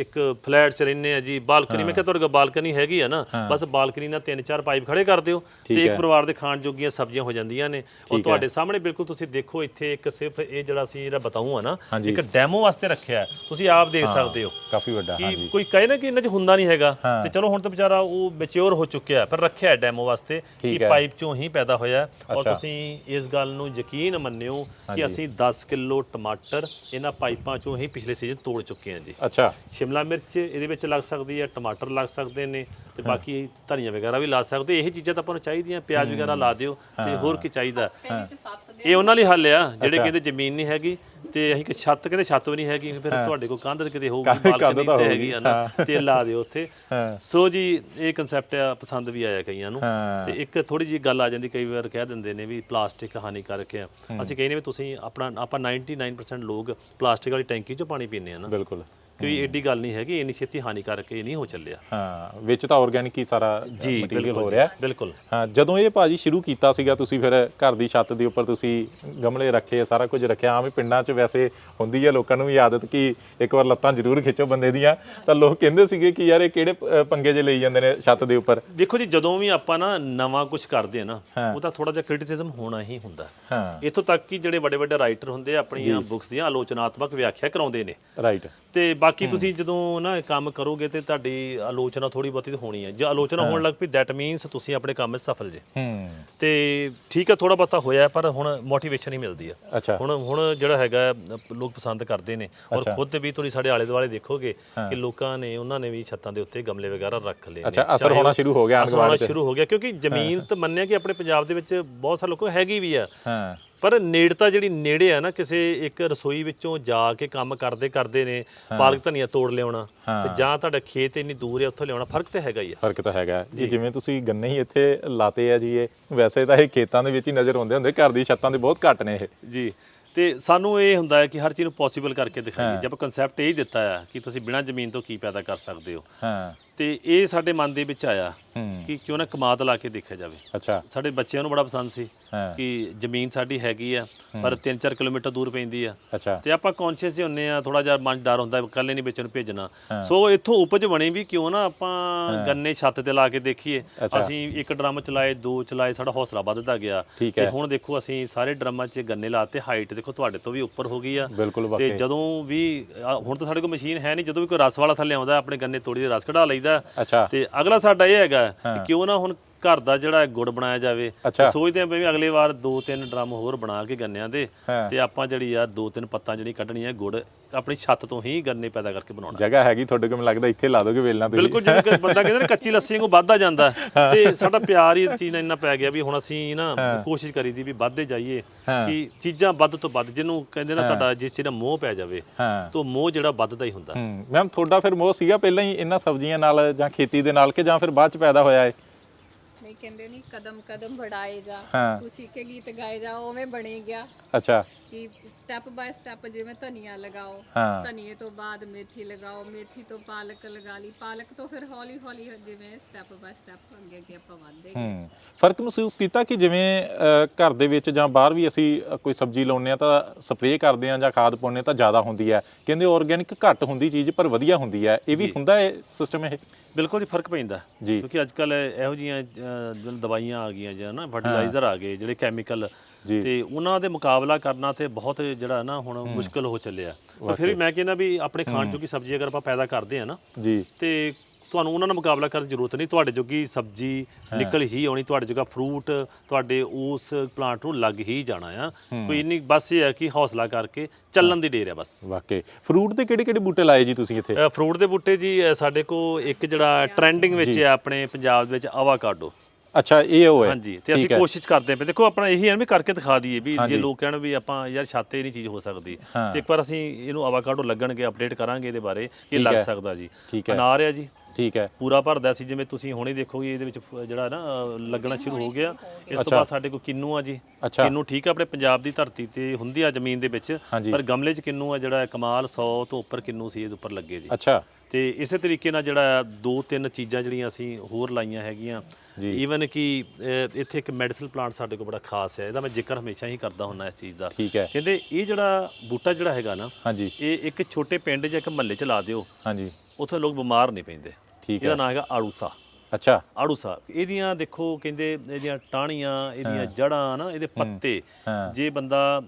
ਇੱਕ ਫਲੈਟ 'ਚ ਰਹਿੰਦੇ ਆ ਜੀ ਬਾਲਕਨੀ ਮੈਂ ਕਿਹਾ ਤੁਹਾਡੇ ਕੋਲ ਬਾਲਕਨੀ ਹੈਗੀ ਆ ਨਾ? ਬਸ ਬਾਲਕਨੀ ਨਾਲ ਤਿੰਨ ਚਾਰ ਪਾਈਪ ਖੜੇ ਕਰ ਦਿਓ ਤੇ ਇੱਕ ਪਰਿਵਾਰ ਦੇ ਖਾਣ ਜੋਗੀਆਂ ਸਬਜ਼ੀਆਂ ਹੋ ਜਾਂਦੀਆਂ ਨੇ। ਔਰ ਤੁਹਾਡੇ ਸਾਹਮਣੇ ਬਿਲਕੁਲ ਤੁਸੀਂ ਦੇਖੋ ਇੱਥੇ ਇੱਕ ਸਿਰਫ ਇਹ ਜਿਹੜਾ ਅਸੀਂ ਜਿਹੜਾ ਬਤਾਉਂ ਆ ਨਾ ਇੱਕ ਡੈਮੋ ਵਾਸਤੇ ਰੱਖਿਆ ਹੈ। ਤੁਸੀਂ ਆਪ ਦੇਖ ਸਕਦੇ ਹੋ ਕਾਫੀ ਵੱਡਾ ਕਿ ਹਾਂਜੀ। ਕੋਈ ਕਹੇ ਨਾ ਕਿ ਇਹਨਾਂ 'ਚ ਹੁੰਦਾ ਨਹੀਂ ਹੈਗਾ। ਤੇ ਚਲੋ ਹੁਣ ਤਾਂ ਵਿਚਾਰਾ ਉਹ ਮੈਚੁਰ ਹੋ ਚੁੱਕਿਆ ਪਰ ਰੱਖਿਆ ਹੈ ਡੈਮੋ ਵਾਸਤੇ ਕਿ ਠੀਕ ਹੈ। ਪਾਈਪ ਚੋਂ ਹੀ ਪੈਦਾ ਹੋਇਆ ਹੈ। ਔਰ ਅੱਛਾ। ਤੁਸੀਂ ਇਸ ਗੱਲ ਨੂੰ ਯਕੀਨ ਮੰਨਿਓ ਕਿ ਅਸੀਂ 10 ਕਿਲੋ ਟਮਾਟਰ ਇਹਨਾਂ ਪਾਈਪਾਂ ਚੋਂ ਹੀ ਪਿਛਲੇ ਸੀਜ਼ਨ ਤੋੜ ਚੁੱਕੇ ਹਾਂ ਜੀ ਅੱਛਾ ਸ਼ਿਮਲਾ ਮਿਰਚ ਇਹਦੇ ਵਿੱਚ ਲੱਗ ਸਕਦੀ ਹੈ ਟਮਾਟਰ ਲੱਗ ਸਕਦੇ ਨੇ ਤੇ ਬਾਕੀ ਧਨੀਆ ਵਗੈਰਾ ਵੀ ਲਾ ਸਕਦੇ ਇਹ ਚੀਜ਼ਾਂ ਤਾਂ ਆਪਾਂ ਨੂੰ ਚਾਹੀਦੀਆਂ ਪਿਆਜ਼ ਵਗੈਰਾ ਲਾ ਦਿਓ ਤੇ ਹੋਰ ਕੀ ਚਾਹੀਦਾ? ਇਹ ਉਹਨਾਂ ਲਈ ਹੱਲ ਆ ਜਿਹੜੇ ਕਹਿੰਦੇ ਜ਼ਮੀਨ ਨਹੀਂ ਹੈਗੀ ਤੇ ਅਸੀਂ ਕਿ ਛੱਤ ਕਹਿੰਦੇ ਛੱਤ ਵੀ ਨਹੀਂ ਹੈਗੀ ਫਿਰ ਤੁਹਾਡੇ ਕੋਲ ਕੰਧ ਕਿਤੇ ਹੋਊਗੀ ਬਾਲਕਨੀ ਤਾਂ ਹੈਗੀ ਆ ਨਾ ਤੇ ਲਾ ਦਿਓ ਉੱਥੇ। ਹਾਂ। ਸੋ ਜੀ ਇਹ ਕਨਸੈਪਟ ਆ ਪਸੰਦ ਵੀ ਆਇਆ ਕਈਆਂ ਨੂੰ। ਤੇ ਇੱਕ ਥੋੜੀ ਜੀ ਗੱਲ ਆ ਜਾਂਦੀ ਕਈ ਵਾਰ ਕਹਿ ਦਿੰਦੇ ਨੇ ਵੀ ਪਲਾਸਟਿਕ ਹਾਨੀਕਾਰਕ ਆ। ਅਸੀਂ ਕਹਿੰਦੇ ਵੀ ਤੁਸੀਂ ਆਪਣਾ ਆਪਾਂ 99% ਲੋਕ ਪਲਾਸਟਿਕ ਵਾਲੀ ਟੈਂਕੀ ਚੋਂ ਪਾਣੀ ਪੀਂਦੇ ਆ ਨਾ। ਬਿਲਕੁਲ। ਕੋਈ ਏਡੀ ਗੱਲ ਨਹੀਂ ਹੈਗੀ ਇੰਨੀ ਛੇਤੀ ਹਾਨੀਕਾਰਕ ਇਹ ਨਹੀਂ ਹੋ ਚੱਲਿਆ। ਹਾਂ ਵਿੱਚ ਤਾਂ ਆਰਗੈਨਿਕ ਹੀ ਸਾਰਾ ਜੀ ਮਟੀਰੀਅਲ ਹੋ ਬਿਲਕੁਲ ਰਿਹਾ। ਬਿਲਕੁਲ। ਹਾਂ ਜਦੋਂ ਇਹ ਭਾਜੀ ਸ਼ੁਰੂ ਕੀਤਾ ਸੀਗਾ ਤੁਸੀਂ ਫਿਰ ਘਰ ਦੀ ਛੱਤ ਦੇ ਉੱਪਰ ਤੁਸੀਂ ਗਮਲੇ ਰੱਖੇ ਸਾਰਾ ਕੁਝ ਰੱਖਿਆ ਆਮ ਹੀ ਪਿੰਡਾਂ 'ਚ ਵੈਸੇ ਹੁੰਦੀ ਹੈ ਲੋਕਾਂ ਨੂੰ ਵੀ ਆਦਤ ਕਿ ਇੱਕ ਵਾਰ ਲੱਤਾਂ ਜ਼ਰੂਰ ਖਿੱਚੋ ਬੰਦੇ ਦੀਆਂ। ਤਾਂ ਲੋਕ ਕਹਿੰਦੇ ਸੀਗੇ ਕਿ ਯਾਰ ਇਹ ਕਿਹੜੇ ਅ, ਪੰਗੇ ਜੇ ਲਈ ਜਾਂਦੇ ਨੇ ਛੱਤ ਦੇ ਉੱਪਰ? ਦੇਖੋ ਜੀ ਜਦੋਂ ਵੀ ਆਪਾਂ ਨਾ ਨਵਾਂ ਕੁਝ ਕਰਦੇ ਆ ਨਾ ਉਹਦਾ ਥੋੜਾ ਜਿਹਾ ਕ੍ਰਿਟਿਸਿਜ਼ਮ ਹੋਣਾ ਹੀ ਹੁੰਦਾ। ਹਾਂ। ਇੱਥੋਂ ਤੱਕ ਕਿ ਜਿਹੜੇ ਵੱਡੇ ਵੱਡੇ ਰਾਈਟਰ ਹੁੰਦੇ ਆ ਆਪਣੀਆਂ ਬੁੱਕਸ ਦੀਆਂ ਆਲੋਚਨਾਤਮਕ ਵਿਆਖਿਆ ਕਰਾਉਂਦੇ ਨੇ। ਰਾਈਟ ਤੇ ਬਾਕੀ ਤੁਸੀਂ ਜਦੋਂ ਨਾ ਇਹ ਕੰਮ ਕਰੋਗੇ ਤੇ ਤੁਹਾਡੀ ਆਲੋਚਨਾ ਥੋੜੀ ਬਹੁਤੀ ਤਾਂ ਹੋਣੀ ਹੈ। ਜੇ ਆਲੋਚਨਾ ਹੋਣ ਲੱਗ ਪਈ ਦੈਟ ਮੀਨਸ ਤੁਸੀਂ ਆਪਣੇ ਕੰਮ ਵਿੱਚ ਸਫਲ ਜੇ। ਹੂੰ। ਤੇ ਠੀਕ ਹੈ ਥੋੜਾ ਬਹੁਤਾ ਹੋਇਆ ਪਰ ਹੁਣ ਮੋਟੀਵੇਸ਼ਨ ਹੀ ਮਿਲਦੀ ਆ ਅੱਛਾ। ਹੁਣ ਹੁਣ ਜਿਹੜਾ ਹੈਗਾ ਲੋਕ ਪਸੰਦ ਕਰਦੇ ਨੇ। ਔਰ ਖੁਦ ਵੀ ਤੁਸੀਂ ਸਾਡੇ ਆਲੇ ਦੁਆਲੇ ਦੇਖੋਗੇ ਕਿ ਲੋਕਾਂ ਨੇ ਉਹਨਾਂ ਨੇ ਵੀ ਛੱਤਾਂ ਦੇ ਉੱਤੇ ਗਮਲੇ ਵਗੈਰਾ ਰੱਖ ਲਏ ਨੇ। ਅੱਛਾ ਅਸਰ ਹੋਣਾ ਸ਼ੁਰੂ ਹੋ ਗਿਆ ਅਸਰ ਹੋਣਾ ਸ਼ੁਰੂ ਹੋ ਗਿਆ ਕਿਉਂਕਿ ਜ਼ਮੀਨ ਤਾਂ ਮੰਨਿਆ ਕਿ ਆਪਣੇ ਪੰਜਾਬ ਦੇ ਵਿੱਚ ਬਹੁਤ ਸਾਰੇ ਲੋਕਾਂ ਹੈਗੀ ਵੀ ਆ। ਹਾਂ। ਪਰ ਨੇੜਤਾ ਜਿਹੜੀ ਨੇੜੇ ਆ ਨਾ ਕਿਸੇ ਇੱਕ ਰਸੋਈ ਵਿੱਚੋਂ ਜਾ ਕੇ ਕੰਮ ਕਰਦੇ ਕਰਦੇ ਨੇ ਪਾਲਕ ਧਨੀਆ ਤੋੜ ਲਿਆਉਣਾ ਤੇ ਜਾਂ ਤੁਹਾਡਾ ਖੇਤ ਇੰਨੀ ਦੂਰ ਹੈ ਉੱਥੋਂ ਲਿਆਉਣਾ ਫ਼ਰਕ ਤਾਂ ਹੈਗਾ ਹੀ ਆ। ਫ਼ਰਕ ਤਾਂ ਹੈਗਾ। ਜੀ ਜਿਵੇਂ ਤੁਸੀਂ ਗੰਨੇ ਹੀ ਇੱਥੇ ਲਾਤੇ ਆ ਜੀ ਇਹ ਵੈਸੇ ਤਾਂ ਇਹ ਖੇਤਾਂ ਦੇ ਵਿੱਚ ਹੀ ਨਜ਼ਰ ਆਉਂਦੇ ਹੁੰਦੇ ਘਰ ਦੀ ਛੱਤਾਂ ਦੇ ਬਹੁਤ ਘੱਟ ਨੇ ਇਹ। ਜੀ ਤੇ ਸਾਨੂੰ ਇਹ ਹੁੰਦਾ ਹੈ ਕਿ ਹਰ ਚੀਜ਼ ਨੂੰ ਪੋਸੀਬਲ ਕਰਕੇ ਦਿਖਾਈਏ। ਜਦ ਕਨਸੈਪਟ ਇਹ ਹੀ ਦਿੱਤਾ ਆ ਕਿ ਤੁਸੀਂ ਬਿਨਾਂ ਜ਼ਮੀਨ ਤੋਂ ਕੀ ਪੈਦਾ ਕਰ ਸਕਦੇ ਹੋ। ਹਾਂ। ਤੇ ਇਹ ਸਾਡੇ ਮਨ ਦੇ ਵਿੱਚ ਆਇਆ ਹੂੰ। ਕਿ ਕਿਉਂ ਨਾ ਕਮਾਦ ਲਾ ਕੇ ਦੇਖਿਆ ਜਾਵੇ। ਅੱਛਾ। ਸਾਡੇ ਬੱਚਿਆਂ ਨੂੰ ਬੜਾ ਪਸੰਦ ਸੀ ਹਾਂ। ਕਿ ਜ਼ਮੀਨ ਸਾਡੀ ਹੈਗੀ ਆ ਪਰ 3-4 ਕਿਲੋਮੀਟਰ ਦੂਰ ਪੈਂਦੀ ਆ। ਅੱਛਾ। ਤੇ ਆਪਾਂ ਕੌਨਸ਼ੀਅਸ ਜਿਹੇ ਹੁੰਨੇ ਆ ਥੋੜਾ ਜਿਹਾ ਮਨ 'ਚ ਡਰ ਹੁੰਦਾ ਕੱਲੇ ਨਹੀਂ ਬੱਚੇ ਨੂੰ ਭੇਜਣਾ। ਸੋ ਇੱਥੋਂ ਉਪਜ ਬਣੀ ਵੀ ਕਿਉਂ ਨਾ ਆਪਾਂ ਗੰਨੇ ਛੱਤ ਤੇ ਲਾ ਕੇ ਦੇਖੀਏ। ਅਸੀਂ ਇੱਕ ਡਰਮ ਚਲਾਏ ਦੋ ਚਲਾਏ ਸਾਡਾ ਹੌਸਲਾ ਵੱਧਦਾ ਗਿਆ। ਠੀਕ ਤੇ ਹੁਣ ਦੇਖੋ ਅਸੀਂ ਸਾਰੇ ਡਰਮਾਂ 'ਚ ਗੰਨੇ ਲਾਤੇ ਹਾਈਟ ਦੇਖੋ ਤੁਹਾਡੇ ਤੋਂ ਵੀ ਉੱਪਰ ਹੋ ਗਈ ਆ। ਬਿਲਕੁਲ ਤੇ ਵਾਕਈ। ਜਦੋਂ ਵੀ ਹੁਣ ਤਾਂ ਸਾਡੇ ਕੋਲ ਮਸ਼ੀਨ ਹੈ ਨਹੀਂ ਜਦੋਂ ਵੀ ਕੋਈ ਰਸ ਵਾਲਾ ਥੱਲੇ ਆਉਂਦਾ ਆਪਣੇ ਗੰਨੇ ਤੋੜੀ ਦੇ ਰਸ ਕਢਾ ਲਈਦਾ। ਅੱਛਾ। ਤੇ ਅਗਲਾ ਸਾਡਾ ਇਹ ਹੈਗਾ ਕਿ ਕਿਉਂ ਨਾ ਹੁਣ ਘਰ ਦਾ ਜਿਹੜਾ ਗੁੜ ਬਣਾਇਆ ਜਾਵੇ ਅੱਛਾ। ਸੋਚਦੇ ਆਂ ਵੀ ਅਗਲੇ ਵਾਰ ਦੋ ਤਿੰਨ ਡਰਮ ਹੋਰ ਬਣਾ ਕੇ ਗੰਨਿਆਂ ਦੇ ਹਾਂ। ਤੇ ਆਪਾਂ ਜਿਹੜੀ ਆ ਦੋ ਤਿੰਨ ਪੱਤਾਂ ਜਿਹੜੀ ਕੱਢਣੀਆਂ ਗੁੜ ਆਪਣੀ ਛੱਤ ਤੋਂ ਹੀ ਗੰਨੇ ਪੈਦਾ ਕਰਕੇ ਬਣਾਉਣਾ। ਜਗ੍ਹਾ ਹੈਗੀ ਤੁਹਾਡੇ ਕੋਲ ਮੈਨੂੰ ਲੱਗਦਾ ਇੱਥੇ ਲਾ ਦੋਗੇ ਵੇਲਾਂ ਤੁਸੀਂ। ਬਿਲਕੁਲ ਜਿਵੇਂ ਕਿ ਬੰਦਾ ਕਹਿੰਦਾ ਨਾ ਕੱਚੀ ਲੱਸੀ ਨੂੰ ਵੱਧਦਾ ਜਾਂਦਾ। ਤੇ ਸਾਡਾ ਪਿਆਰ ਹੀ ਇਸ ਚੀਜ਼ ਨਾਲ ਇੰਨਾ ਪੈ ਗਿਆ ਵੀ ਹੁਣ ਅਸੀਂ ਨਾ ਕੋਸ਼ਿਸ਼ ਕਰੀਦੀ ਵੀ ਵੱਧਦੇ ਜਾਈਏ ਹਾਂ। ਕਿ ਚੀਜ਼ਾਂ ਵੱਧ ਤੋਂ ਵੱਧ ਜਿਹਨੂੰ ਕਹਿੰਦੇ ਨਾ ਤੁਹਾਡਾ ਜਿਸ ਚੀਜ਼ ਦਾ ਮੋਹ ਪੈ ਜਾਵੇ ਹਾਂ। ਤਾਂ ਮੋਹ ਜਿਹੜਾ ਵੱਧਦਾ ਹੀ ਹੁੰਦਾ। ਮੈਮ ਤੁਹਾਡਾ ਫਿਰ ਮੋਹ ਸੀਗਾ ਪਹਿਲਾਂ ਹੀ ਇਹਨਾਂ ਸਬਜ਼ੀਆਂ ਨਾਲ ਜਾਂ ਖੇਤੀ ਦੇ ਨਾਲ ਕਿ ਜਾਂ ਫਿਰ ਬਾਅਦ ਚ ਪੈਦਾ ਹੋਇਆ ਹੈ ਨਹੀਂ ਕਹਿੰਦੇ ਨੀ ਕਦਮ ਕਦਮ ਬੜਾਏ ਜਾ ਹਾਂ। ਕੇ ਗੀਤ ਗਾਏ ਜਾ ਉਵੇਂ ਬਣੇ ਗਿਆ। ਕਿ ਸਟੈਪ ਬਾय ਸਟੈਪ ਜਿਵੇਂ ਧਨੀਆ ਲਗਾਓ ਹਾਂ। ਧਨੀਏ ਤੋਂ ਬਾਅਦ ਮੇਥੀ ਲਗਾਓ ਮੇਥੀ ਤੋਂ ਪਾਲਕ ਲਗਾ ਲਈ ਪਾਲਕ ਤੋਂ ਫਿਰ ਹੌਲੀ ਹੌਲੀ ਜਿਵੇਂ ਸਟੈਪ ਬਾय ਸਟੈਪ ਅੱਗੇ ਅੱਗੇ ਆਪਾਂ ਵਧਦੇ ਗਏ। ਹੂੰ ਫ਼ਰਕ ਮਹਿਸੂਸ ਕੀਤਾ ਕਿ ਜਿਵੇਂ ਅ, ਘਰ ਦੇ ਵਿੱਚ ਜਾਂ ਬਾਹਰ ਵੀ ਅਸੀਂ ਅ, ਕੋਈ ਸਬਜ਼ੀ ਲਾਉਂਦੇ ਆ ਤਾਂ ਸਪਰੇਅ ਕਰਦੇ ਆ ਜਾਂ ਖਾਦ ਪਾਉਂਦੇ ਤਾਂ ਜ਼ਿਆਦਾ ਹੁੰਦੀ ਹੈ। ਕਹਿੰਦੇ ਆਰਗੈਨਿਕ ਘੱਟ ਹੁੰਦੀ ਚੀਜ਼ ਪਰ ਵਧੀਆ ਹੁੰਦੀ ਹੈ। ਇਹ ਵੀ ਹੁੰਦਾ ਹੈ ਸਿਸਟਮ ਇਹ? ਬਿਲਕੁਲ ਜੀ ਫ਼ਰਕ ਪੈਂਦਾ। ਜੀ। ਕਿਉਂਕਿ ਅੱਜ ਕੱਲ ਇਹੋ ਜੀਆਂ ਦਵਾਈਆਂ ਆ ਗਈਆਂ ਜਾਂ ਨਾ ਫਰਟੀਲਾਈਜ਼ਰ ਆ ਗਏ ਜਿਹੜੇ ਕੈਮੀਕਲ। ਤੇ ਉਹਨਾਂ ਦੇ ਮੁਕਾਬਲਾ ਕਰਨਾ ਤੇ ਬਹੁਤ ਜਿਹੜਾ ਨਾ ਹੁਣ ਮੁਸ਼ਕਲ ਹੋ ਚੱਲਿਆ। ਪਰ ਫਿਰ ਵੀ ਮੈਂ ਕਹਿੰਦਾ ਵੀ ਆਪਣੇ ਖਾਣ ਜੋਗੀ ਸਬਜ਼ੀ ਅਗਰ ਆਪਾਂ ਪੈਦਾ ਕਰਦੇ ਆ ਨਾ ਜੀ। ਤੇ ਤੁਹਾਨੂੰ ਉਹਨਾਂ ਨਾਲ ਮੁਕਾਬਲਾ ਕਰਨ ਦੀ ਜ਼ਰੂਰਤ ਨਹੀਂ। ਤੁਹਾਡੇ ਜੋਗੀ ਸਬਜ਼ੀ ਨਿਕਲ ਹੀ ਆਉਣੀ ਤੁਹਾਡੇ ਜੋਗਾ ਫਰੂਟ ਤੁਹਾਡੇ ਉਸ ਪਲਾਂਟ ਨੂੰ ਲੱਗ ਹੀ ਜਾਣਾ ਆ। ਕੋਈ ਇੰਨੀ ਬਸ ਇਹ ਹੈ ਕਿ ਹੌਸਲਾ ਕਰਕੇ ਚੱਲਣ ਦੀ ਢੇਰ ਹੈ ਬਸ। ਵਾਕਈ। ਫਰੂਟ ਦੇ ਕਿਹੜੇ ਕਿਹੜੇ ਬੂਟੇ ਲਾਏ ਜੀ ਤੁਸੀਂ ਇੱਥੇ? ਫਰੂਟ ਦੇ ਬੂਟੇ ਜੀ ਸਾਡੇ ਕੋ ਇੱਕ ਜਿਹੜਾ ਟ੍ਰੈਂਡਿੰਗ ਵਿੱਚ ਹੈ ਆਪਣੇ ਪੰਜਾਬ ਦੇ ਵਿੱਚ ਆਵਾਕਾਡੋ ਅੱਛਾ ਇਹ ਉਹ ਹੈ ਹਾਂਜੀ ਤੇ ਅਸੀਂ ਠੀਕ ਹੈ। ਕੋਸ਼ਿਸ਼ ਕਰਦੇ ਪਏ ਦੇਖੋ ਆਪਣਾ ਇਹੀ ਹੈ ਵੀ ਕਰਕੇ ਦਿਖਾ ਦਈਏ ਵੀ ਜੇ ਲੋਕ ਕਹਿਣ ਵੀ ਆਪਾਂ ਯਾਰ ਛਾਤੇ ਨਹੀਂ ਚੀਜ਼ ਹੋ ਸਕਦੀ ਹਾਂ। ਤੇ ਇੱਕ ਵਾਰ ਅਸੀਂ ਇਹਨੂੰ ਆਵਾਕਾਡੋ ਲੱਗਣਗੇ ਅਪਡੇਟ ਕਰਾਂਗੇ ਇਹਦੇ ਬਾਰੇ ਕਿ ਲੱਗ ਹੈ। ਸਕਦਾ ਜੀ ਠੀਕ ਹੈ। ਅਨਾਰ ਆ ਜੀ ਠੀਕ ਹੈ ਪੂਰਾ ਭਰਦਾ ਸੀ ਜਿਵੇਂ ਤੁਸੀਂ ਹੁਣੇ ਦੇਖੋਗੇ ਇਹਦੇ ਵਿੱਚ ਫ- ਜਿਹੜਾ ਨਾ ਲੱਗਣਾ ਸ਼ੁਰੂ ਹੋ ਗਿਆ ਇਸ ਤੋਂ ਅੱਛਾ। ਬਾਅਦ ਸਾਡੇ ਕੋਲ ਕਿੰਨੂ ਆ ਜੀ ਅੱਛਾ। ਕਿੰਨੂ ਠੀਕ ਆ ਆਪਣੇ ਪੰਜਾਬ ਦੀ ਧਰਤੀ ਤੇ ਹੁੰਦੀ ਆ ਜ਼ਮੀਨ ਦੇ ਵਿੱਚ ਹਾਂਜੀ। ਪਰ ਗਮਲੇ 'ਚ ਕਿੰਨੂ ਆ ਜਿਹੜਾ ਕਮਾਲ 100 ਤੋਂ ਉੱਪਰ ਕਿੰਨੂ ਸੀ ਇਹਦੇ ਉੱਪਰ ਲੱਗੇ ਜੀ ਅੱਛਾ ਤੇ ਇਸੇ ਤਰੀਕੇ ਨਾਲ ਜਿਹੜਾ ਦੋ ਤਿੰਨ ਚੀਜ਼ਾਂ ਜਿਹੜੀਆਂ ਅਸੀਂ ਹੋਰ ਲਾਈਆਂ ਹੈਗੀਆਂ। ਈਵਨ ਕਿ ਇੱਥੇ ਇੱਕ ਮੈਡੀਸਨ ਪਲਾਂਟ ਸਾਡੇ ਕੋਲ ਬੜਾ ਖਾਸ ਹੈ ਇਹਦਾ ਮੈਂ ਜ਼ਿਕਰ ਹਮੇਸ਼ਾ ਹੀ ਕਰਦਾ ਹੁੰਦਾ ਇਸ ਚੀਜ਼ ਦਾ। ਠੀਕ ਹੈ। ਕਹਿੰਦੇ ਇਹ ਜਿਹੜਾ ਬੂਟਾ ਜਿਹੜਾ ਹੈਗਾ ਨਾ ਹਾਂਜੀ। ਇਹ ਇੱਕ ਛੋਟੇ ਪਿੰਡ ਜਾਂ ਇੱਕ ਮਹੱਲੇ 'ਚ ਲਾ ਦਿਓ। ਹਾਂਜੀ। ਉੱਥੇ ਲੋਕ ਬਿਮਾਰ ਨਹੀਂ ਪੈਂਦੇ। ਠੀਕ ਇਹਦਾ ਹੈ। ਨਾਮ ਹੈਗਾ ਆੜੂਸਾ। ਅੱਛਾ। ਆੜੂਸਾ। ਇਹਦੀਆਂ ਦੇਖੋ ਕਹਿੰਦੇ ਇਹਦੀਆਂ ਟਾਹਣੀਆਂ ਇਹਦੀਆਂ ਜੜਾਂ ਨਾ ਇਹਦੇ ਪੱਤੇ। ਜੇ ਬੰਦਾ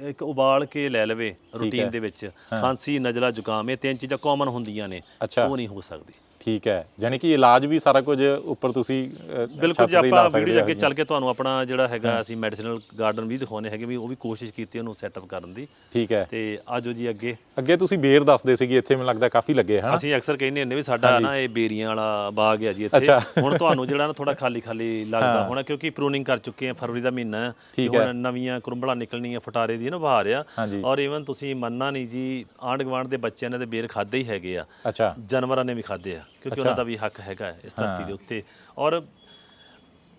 ਇੱਕ ਉਬਾਲ ਕੇ ਲੈ ਲਵੇ। ਰੂਟੀਨ ਦੇ ਵਿੱਚ। ਖਾਂਸੀ ਨਜ਼ਲਾ ਜ਼ੁਕਾਮ ਇਹ ਤਿੰਨ ਚੀਜ਼ਾਂ ਕਾਮਨ ਹੁੰਦੀਆਂ ਨੇ। ਅੱਛਾ। ਉਹ ਨਹੀਂ ਹੋ ਸਕਦੀ। ਠੀਕ ਹੈ। ਯਾਨੀ ਕਿ ਇਲਾਜ ਵੀ ਸਾਰਾ ਕੁਝ ਉੱਪਰ ਤੁਸੀਂ ਬਿਲਕੁਲ ਜੇ ਆਪਾਂ ਵੀਡੀਓ ਹੋ ਅੱਗੇ ਚੱਲ ਕੇ ਤੁਹਾਨੂੰ ਆਪਣਾ ਜਿਹੜਾ ਹੈਗਾ ਅਸੀਂ ਮੈਡੀਸਿਨਲ ਗਾਰਡਨ ਵੀ ਦਿਖਾਉਣੇ ਹੈਗੇ ਵੀ ਉਹ ਵੀ ਕੋਸ਼ਿਸ਼ ਕੀਤੀ ਉਹਨੂੰ ਸੈਟਅਪ ਕਰਨ ਦੀ। ਠੀਕ ਹੈ। ਤੇ ਆਜੋ ਜੀ ਅੱਗੇ। ਅੱਗੇ ਤੁਸੀਂ ਬੇਰ ਦੱਸਦੇ ਸੀਗੇ ਇੱਥੇ ਮੈਨੂੰ ਲੱਗਦਾ ਕਾਫੀ ਲੱਗੇ ਹਨ? ਅਸੀਂ ਅਕਸਰ ਕਹਿੰਦੇ ਹੁੰਦੇ ਵੀ ਸਾਡਾ ਨਾ ਇਹ ਬੇਰੀਆਂ ਵਾਲਾ ਬਾਗ ਹੈ ਜੀ ਇੱਥੇ। ਹੁਣ ਤੁਹਾਨੂੰ ਜਿਹੜਾ ਨਾ ਥੋੜਾ ਖਾਲੀ ਖਾਲੀ ਲੱਗਦਾ ਹੋਣਾ ਕਿਉਂਕਿ ਪ੍ਰੂਨਿੰਗ ਕਰ ਚੁੱਕੇ ਆ ਫਰਵਰੀ ਦਾ ਮਹੀਨਾ। ਹੈ। ਹੁਣ ਨਵੀਆਂ ਕੁਰੰਬਲਾਂ ਨਿਕਲਣੀਆਂ ਫਟਾਰੇ ਦੀ ਨਾ ਬਹਾਰ ਆ। ਔਰ ਇਵਨ ਤੁਸੀਂ ਮੰਨਣਾ ਨਹੀਂ ਜੀ ਆਂਢ ਗੁਆਂਢ ਦੇ ਬੱਚਿਆਂ ਨੇ ਤੇ ਬੇਰ ਖਾਦੇ ਹੀ ਹੈਗੇ ਆ। ਅੱਛਾ। ਜਾਨਵਰਾਂ ਨੇ ਵੀ ਖਾਦੇ ਆ। ਕਿਉਂਕਿ ਉਹਨਾਂ ਦਾ ਵੀ ਹੱਕ ਹੈਗਾ ਇਸ ਧਰਤੀ ਦੇ ਉੱਤੇ। ਔਰ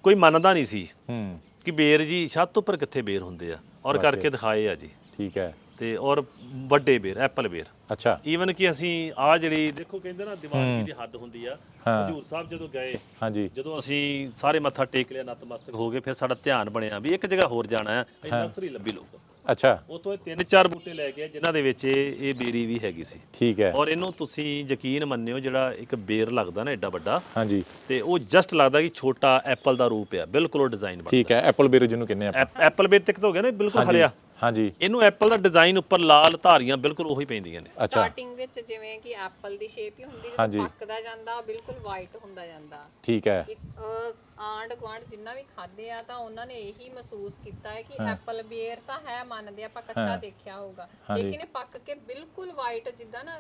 ਕੋਈ ਮੰਨਦਾ ਨਹੀਂ ਸੀ ਹੂੰ। ਕਿ ਬੇਰ ਜੀ ਛੱਤ ਉੱਪਰ ਕਿੱਥੇ ਬੇਰ ਹੁੰਦੇ ਆ। ਔਰ ਕਰਕੇ ਦਿਖਾਏ ਆ ਜੀ। ਠੀਕ ਹੈ। ਤੇ ਔਰ ਵੱਡੇ ਬੇਰ ਐਪਲ ਬੇਰ। ਅੱਛਾ। ਈਵਨ ਕਿ ਅਸੀਂ ਆ ਜਿਹੜੀ ਦੇਖੋ ਕਹਿੰਦੇ ਨਾ ਦੀਵਾਨਗੀ ਦੀ ਹੱਦ ਹੁੰਦੀ ਆ। ਹਜੂਰ ਸਾਹਿਬ ਜਦੋਂ ਗਏ ਹਾਂਜੀ। ਜਦੋਂ ਅਸੀਂ ਸਾਰੇ ਮੱਥਾ ਟੇਕ ਲਿਆ ਨਤਮਸਤਕ ਹੋ ਗਏ ਫਿਰ ਸਾਡਾ ਧਿਆਨ ਬਣਿਆ ਵੀ ਇੱਕ ਜਗ੍ਹਾ ਹੋਰ ਜਾਣਾ ਹੈ ਨਰਸਰੀ ਲੱਭੀ ਲੋਕ। ਅੱਛਾ। ਉਤੋਂ ਇਹ ਤਿੰਨ ਚਾਰ ਬੂਟੇ ਲੈ ਕੇ ਆਏ, ਜਿਨ੍ਹਾਂ ਦੇ ਵਿੱਚ ਇਹ ਇਹ ਬੇਰੀ ਵੀ ਹੈਗੀ ਸੀ। ਠੀਕ ਹੈ। ਔਰ ਇਹਨੂੰ ਤੁਸੀਂ ਯਕੀਨ ਮੰਨਿਓ ਜਿਹੜਾ ਇੱਕ ਬੇਰ ਲੱਗਦਾ ਨਾ ਐਡਾ ਵੱਡਾ ਹਾਂਜੀ। ਤੇ ਉਹ ਜਸਟ ਲੱਗਦਾ ਕਿ ਛੋਟਾ ਐਪਲ ਦਾ ਰੂਪ ਆ ਬਿਲਕੁਲ ਉਹ ਡਿਜ਼ਾਈਨ ਬਣ ਠੀਕ ਹੈ ਐਪਲ ਬੇਰ ਜਿਹਨੂੰ ਕਹਿੰਦੇ ਆ ਐਪਲ ਬੇਰ ਤੱਕ ਤਾਂ ਹੋ ਗਿਆ ਨਾ ਬਿਲਕੁਲ ਹਰਿਆ। ਹਾਂਜੀ। ਇਹਨੂੰ ਐਪਲ ਦਾ ਡਿਜ਼ਾਈਨ ਉੱਪਰ ਲਾਲ ਧਾਰੀਆਂ ਬਿਲਕੁਲ ਉਹੀ ਪੈਂਦੀਆਂ ਨੇ। ਅੱਛਾ। ਸਟਾਰਟਿੰਗ ਵਿੱਚ ਜਿਵੇਂ ਕਿ ਐਪਲ ਦੀ ਸ਼ੇਪ ਹੀ ਹੁੰਦੀ ਹਾਂਜੀ। ਜਦੋਂ ਪੱਕਦਾ ਜਾਂਦਾ ਉਹ ਬਿਲਕੁਲ ਵਾਈਟ ਹੁੰਦਾ ਜਾਂਦਾ। ਠੀਕ ਹੈ। ਕਿ ਅਹ, ਆਂਢ ਗੁਆਂਢ ਜਿੰਨਾ ਵੀ ਖਾਦੇ ਆ ਤਾਂ ਉਹਨਾਂ ਨੇ ਇਹੀ ਮਹਿਸੂਸ ਕੀਤਾ ਹੈ ਕਿ ਐਪਲ ਬੇਰ ਤਾਂ ਹੈ ਮੰਨਦੇ ਆਪਾਂ ਕੱਚਾ ਦੇਖਿਆ ਹੋਊਗਾ। ਲੇਕਿਨ ਇਹ ਪੱਕ ਕੇ ਬਿਲਕੁਲ ਵਾਈਟ ਜਿੱਦਾਂ ਨਾ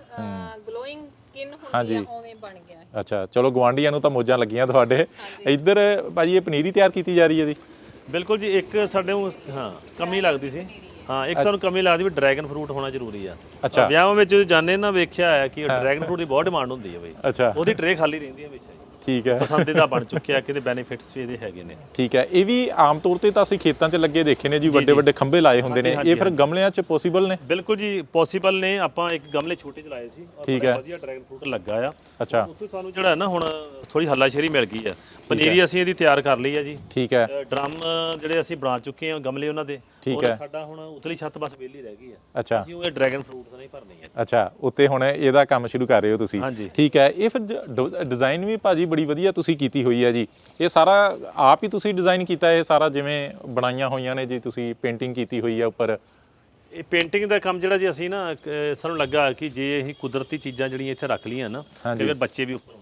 ਗਲੋਇੰਗ ਸਕਿਨ ਹੁੰਦੀ ਆ ਉਵੇਂ ਬਣ ਗਿਆ ਇਹ। ਅੱਛਾ ਚਲੋ ਗਵਾਂਡੀਆਂ ਨੂੰ ਤਾਂ ਮੋਜਾਂ ਲੱਗੀਆਂ ਤੁਹਾਡੇ। ਇੱਧਰ ਭਾਜੀ ਇਹ ਪਨੀਰੀ ਤਿਆਰ ਕੀਤੀ ਜਾ ਰਹੀ ਹੈ ਜੀ? ਬਿਲਕੁਲ ਜੀ ਇੱਕ ਸਾਡੇ ਨੂੰ ਹਾਂ ਕਮੀ ਲੱਗਦੀ ਸੀ। ਹਾਂ ਇੱਕ ਸਾਨੂੰ ਕਮੀ ਲੱਗਦੀ ਵੀ ਡਰੈਗਨ ਫਰੂਟ ਹੋਣਾ ਜ਼ਰੂਰੀ ਆ। ਅੱਛਾ। ਵਿਆਹਾਂ ਵਿੱਚ ਜਦੋਂ ਜਾਂਦੇ ਨਾ ਵੇਖਿਆ ਹੈ ਕਿ ਡਰੈਗਨ ਫਰੂਟ ਦੀ ਬਹੁਤ ਡਿਮਾਂਡ ਹੁੰਦੀ ਹੈ ਬਈ। ਅੱਛਾ। ਉਹਦੀ ਟਰੇ ਖਾਲੀ ਰਹਿੰਦੀ ਹੈ। ਵਿੱਚ ਠੀਕ ਹੈ। ਪਸੰਦੀਦਾ ਬਣ ਚੁੱਕਿਆ ਕਿਤੇ ਬੈਨੀਫਿਟਸ ਵੀ ਇਹਦੇ ਹੈਗੇ ਨੇ। ਠੀਕ ਹੈ। ਇਹ ਵੀ ਆਮ ਤੌਰ ਤੇ ਤਾਂ ਅਸੀਂ ਖੇਤਾਂ 'ਚ ਲੱਗੇ ਦੇਖੇ ਨੇ ਜੀ ਵੱਡੇ ਵੱਡੇ ਖੰਭੇ ਲਾਏ ਹੁੰਦੇ ਨੇ। ਇਹ ਫਿਰ ਗਮਲਿਆਂ 'ਚ ਪੋਸੀਬਲ ਨੇ? ਬਿਲਕੁਲ ਜੀ ਪੋਸੀਬਲ ਨੇ। ਆਪਾਂ ਇੱਕ ਗਮਲੇ ਛੋਟੇ ਚ ਲਾਏ ਸੀ। ਔਰ। ਵਧੀਆ ਡਰੈਗਨ ਫਰੂਟ ਲੱਗਾ ਆ। ਅੱਛਾ। ਉੱਥੇ ਸਾਨੂੰ ਜਿਹੜਾ ਹੈ ਨਾ ਹੁਣ ਥੋੜੀ ਹੱਲਾਸ਼ੇਰੀ ਮਿਲ ਗਈ ਆ। ਪਨੀਰੀ ਅਸੀਂ ਇਹਦੀ ਤਿਆਰ ਕਰ ਲਈ ਆ ਜੀ। ਠੀਕ ਹੈ। ਡਰਮ ਜਿਹੜੇ ਅਸੀਂ ਬਣਾ ਚੁੱਕੇ ਆ ਗਮਲੇ ਉਹਨਾਂ ਦੇ ਠੀਕ ਹੈ। ਸਾਡਾ ਹੁਣ ਉਤਲੀ ਛੱਤ ਬਸ ਵਿਹਲੀ ਰਹਿ ਗਈ ਆ। ਅੱਛਾ। ਅਸੀਂ ਉਹ ਡਰੈਗਨ ਫਰੂਟ ਨਹੀਂ ਭਰਨੀ ਹੈ ਅੱਛਾ ਉੱਤੇ ਹੁਣ ਇਹਦਾ ਕੰਮ ਸ਼ੁਰੂ ਕਰ ਰਹੇ ਹੋ ਤੁਸੀਂ। ਠੀਕ ਹੈ ਇਹ ਫਿਰ ਡਿਜ਼ਾਈਨ ਵੀ ਭਾਜੀ ਬੜੀ ਵਧੀਆ ਤੁਸੀਂ ਕੀਤੀ ਹੋਈ ਹੈ ਜੀ। ਇਹ ਸਾਰਾ ਆਪ ਹੀ ਤੁਸੀਂ ਡਿਜ਼ਾਈਨ ਕੀਤਾ ਇਹ ਸਾਰਾ ਜਿਵੇਂ ਬਣਾਈਆਂ ਹੋਈਆਂ ਨੇ ਜੀ ਤੁਸੀਂ ਪੇਂਟਿੰਗ ਕੀਤੀ ਹੋਈ ਹੈ ਉੱਪਰ। ਇਹ ਪੇਂਟਿੰਗ ਦਾ ਕੰਮ ਜਿਹੜਾ ਜੀ ਅਸੀਂ ਨਾ ਸਾਨੂੰ ਲੱਗਾ ਕਿ ਜੇ ਅਸੀਂ ਕੁਦਰਤੀ ਚੀਜ਼ਾਂ ਜਿਹੜੀਆਂ ਇੱਥੇ ਰੱਖ ਲਈਆਂ ਨਾ ਤੇ ਫਿਰ ਬੱਚੇ ਵੀ ਉੱਪਰ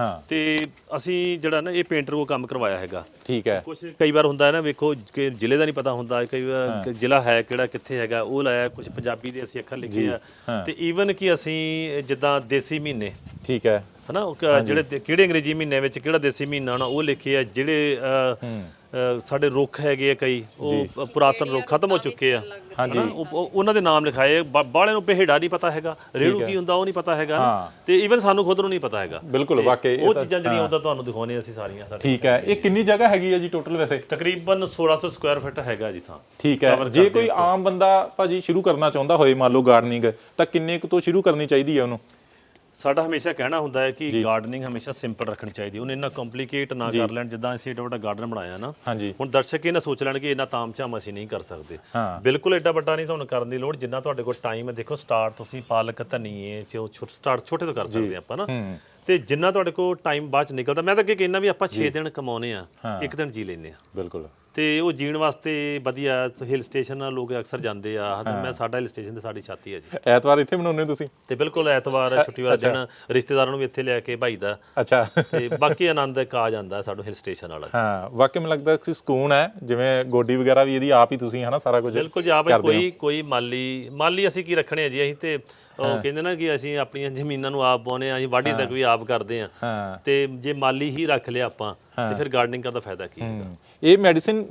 ਹਾਂ। ਤੇ ਅਸੀਂ ਜਿਹੜਾ ਨਾ ਇਹ ਪੇਂਟਰ ਕੋ ਕੰਮ ਕਰਵਾਇਆ ਹੈਗਾ। ਠੀਕ ਹੈ। ਕੁਝ ਕਈ ਵਾਰ ਹੁੰਦਾ ਹੈ ਨਾ ਵੇਖੋ ਕਿ ਜ਼ਿਲ੍ਹੇ ਦਾ ਨਹੀਂ ਪਤਾ ਹੁੰਦਾ ਕਈ ਵਾਰ ਕਿ ਜ਼ਿਲ੍ਹਾ ਹੈ ਕਿਹੜਾ ਕਿੱਥੇ ਹੈਗਾ ਉਹ ਲਾਇਆ ਕੁਝ ਪੰਜਾਬੀ ਦੇ ਅਸੀਂ ਅੱਖਰ ਲਿਖੇ ਆ ਤੇ ਈਵਨ ਕਿ ਅਸੀਂ ਜਿੱਦਾਂ ਦੇਸੀ ਮਹੀਨੇ ਠੀਕ ਹੈ। ਹਨਾ ਜਿਹੜੇ ਕਿਹੜੇ ਅੰਗਰੇਜ਼ੀ ਮਹੀਨੇ ਵਿੱਚ ਕਿਹੜਾ ਦੇਸੀ ਮਹੀਨਾ ਉਹ ਲਿਖੇ ਆ ਜਿਹੜੇ ਸਾਡੇ ਰੁੱਖ ਹੈਗੇ ਆ ਕਈ ਉਹ ਪੁਰਾਤਨ ਰੁੱਖ ਖਤਮ ਹੋ ਚੁੱਕੇ ਆ। ਹਾਂਜੀ। ਹਨਾ, ਉਹ- ਉਹ- ਉਹਨਾਂ ਦੇ ਨਾਮ ਲਿਖਾਏ ਬਾ- ਬਾਹਲਿਆਂ ਨੂੰ ਪਹਿੜਾ ਨਹੀਂ ਪਤਾ ਹੈਗਾ ਰੇੜੂ ਕੀ ਹੁੰਦਾ ਉਹ ਨਹੀਂ ਪਤਾ ਹੈਗਾ। ਤੇ ਈਵਨ ਸਾਨੂੰ ਖੁਦ ਨੂੰ ਨਹੀਂ ਪਤਾ ਹੈਗਾ। ਬਿਲਕੁਲ ਵਾਕਈ ਉਹ ਚੀਜ਼ਾਂ ਜਿਹੜੀਆਂ ਉਹਦਾ ਤੁਹਾਨੂੰ ਦਿਖਾਉਣੇ ਅਸੀਂ ਸਾਰੀਆਂ ਸਾਡੇ ਠੀਕ ਹੈ। ਇਹ ਕਿੰਨੀ ਜਗ੍ਹਾ ਹੈਗੀ ਹੈ ਜੀ ਟੋਟਲ ਵੈਸੇ? ਤਕਰੀਬਨ 1600 ਸਕੁਆਇਰ ਫੁੱਟ ਹੈਗਾ ਜੀ ਥਾਂ। ਠੀਕ ਹੈ। ਜੇ ਕੋਈ ਆਮ ਬੰਦਾ ਭਾਜੀ ਸ਼ੁਰੂ ਕਰਨਾ ਚਾਹੁੰਦਾ ਹੋਏ ਮੰਨ ਲਓ ਗਾਰਡਨਿੰਗ ਤਾਂ ਕਿੰਨੇ ਕੁ ਤੋਂ ਸ਼ੁਰੂ ਕਰਨੀ ਚਾਹੀਦੀ ਹੈ ਉਹਨੂੰ? ਸਾਡਾ ਹਮੇਸ਼ਾ ਕਹਿਣਾ ਹੁੰਦਾ ਹੈ ਕਿ ਗਾਰਡਨਿੰਗ ਹਮੇਸ਼ਾ ਸਿੰਪਲ ਰੱਖਣੀ ਚਾਹੀਦੀ ਉਹਨੇ ਇੰਨਾ ਕੰਪਲਿਕੇਟ ਨਾ ਕਰ ਲੈਣ ਜਿੱਦਾਂ ਅਸੀਂ ਏਡਾ ਵੱਡਾ ਗਾਰਡਨ ਬਣਾਇਆ ਨਾ ਹੁਣ ਦਰਸ਼ਕ ਇਹ ਨਾ ਸੋਚ ਲੈਣ ਕਿ ਇੰਨਾ ਤਾਮਝਾਮ ਅਸੀਂ ਨਹੀਂ ਕਰ ਸਕਦੇ। ਬਿਲਕੁਲ ਏਡਾ ਵੱਡਾ ਨਹੀਂ ਤੁਹਾਨੂੰ ਕਰਨ ਦੀ ਲੋੜ ਜਿੰਨਾ ਤੁਹਾਡੇ ਕੋਲ ਟਾਈਮ ਹੈ। ਦੇਖੋ ਸਟਾਰਟ ਤੁਸੀਂ ਪਾਲਕ ਧਨੀਏ ਚ ਛੋਟੇ ਸਟਾਰਟ ਛੋਟੇ ਤੋਂ ਕਰ ਸਕਦੇ ਆਪਾਂ ਨਾ। ਤੇ ਜਿੰਨਾ ਤੁਹਾਡੇ ਕੋਲ ਟਾਈਮ ਬਾਅਦ ਚ ਨਿਕਲਦਾ ਮੈਂ ਤਾਂ ਅੱਗੇ ਕਹਿੰਦਾ ਵੀ ਆਪਾਂ 6 ਦਿਨ ਕਮਾਉਨੇ ਆ ਇੱਕ ਦਿਨ ਜੀ ਲੈਨੇ ਆ ਬਿਲਕੁਲ। ਤੇ ਉਹ ਜੀਣ ਵਾਸਤੇ ਵਧੀਆ ਹਿਲ ਸਟੇਸ਼ਨ ਲੋਕ ਅਕਸਰ ਜਾਂਦੇ ਆ। ਤੇ ਮੈਂ ਸਾਡਾ ਹਿਲ ਸਟੇਸ਼ਨ ਤੇ ਸਾਡੀ ਛਾਤੀ ਹੈ ਜੀ। ਐਤਵਾਰ ਇੱਥੇ ਮਨਾਉਂਦੇ ਹੋ ਤੁਸੀਂ? ਤੇ ਬਿਲਕੁਲ ਐਤਵਾਰ ਛੁੱਟੀ ਵਾਲਾ ਦਿਨ ਰਿਸ਼ਤੇਦਾਰਾਂ ਨੂੰ ਵੀ ਇੱਥੇ ਲੈ ਕੇ ਭਾਈਦਾ ਅੱਛਾ। ਤੇ ਬਾਕੀ ਆਨੰਦ ਇੱਕ ਆ ਜਾਂਦਾ ਸਾਡੋ ਹਿਲ ਸਟੇਸ਼ਨ ਵਾਲਾ ਹਾਂ ਵਾਕਈ ਮੈਨੂੰ ਲੱਗਦਾ ਕਿ ਸਕੂਨ ਹੈ ਜਿਵੇਂ ਗੋਡੀ ਵਗੈਰਾ ਵੀ ਇਹਦੀ ਆਪ ਹੀ ਤੁਸੀਂ ਹਨਾ ਸਾਰਾ ਕੁਝ ਬਿਲਕੁਲ ਜੀ ਆਪ ਕੋਈ ਕੋਈ ਮਾਲੀ ਮਾਲੀ ਅਸੀਂ ਕੀ ਰੱਖਣੇ ਆ ਜੀ ਅਸੀਂ ਤੇ ਉਹ ਕਹਿੰਦੇ ਨਾ ਕਿ ਅਸੀਂ ਆਪਣੀਆਂ ਜ਼ਮੀਨਾਂ ਨੂੰ ਆਪ ਪਾਉਨੇ ਆ ਅਸੀਂ ਵਾਢੀ ਤੱਕ ਵੀ ਆਪ ਕਰਦੇ ਆ। ਹਾਂ। ਤੇ ਜੇ ਮਾਲੀ ਹੀ ਰੱਖ ਲਿਆ ਆਪਾਂ ਤੇ ਫਿਰ ਗਾਰਡਨਿੰਗ ਕਰਨ ਦਾ ਫਾਇਦਾ ਕੀ ਹੈਗਾ? ਇਹ ਮੈਡੀਸਿਨ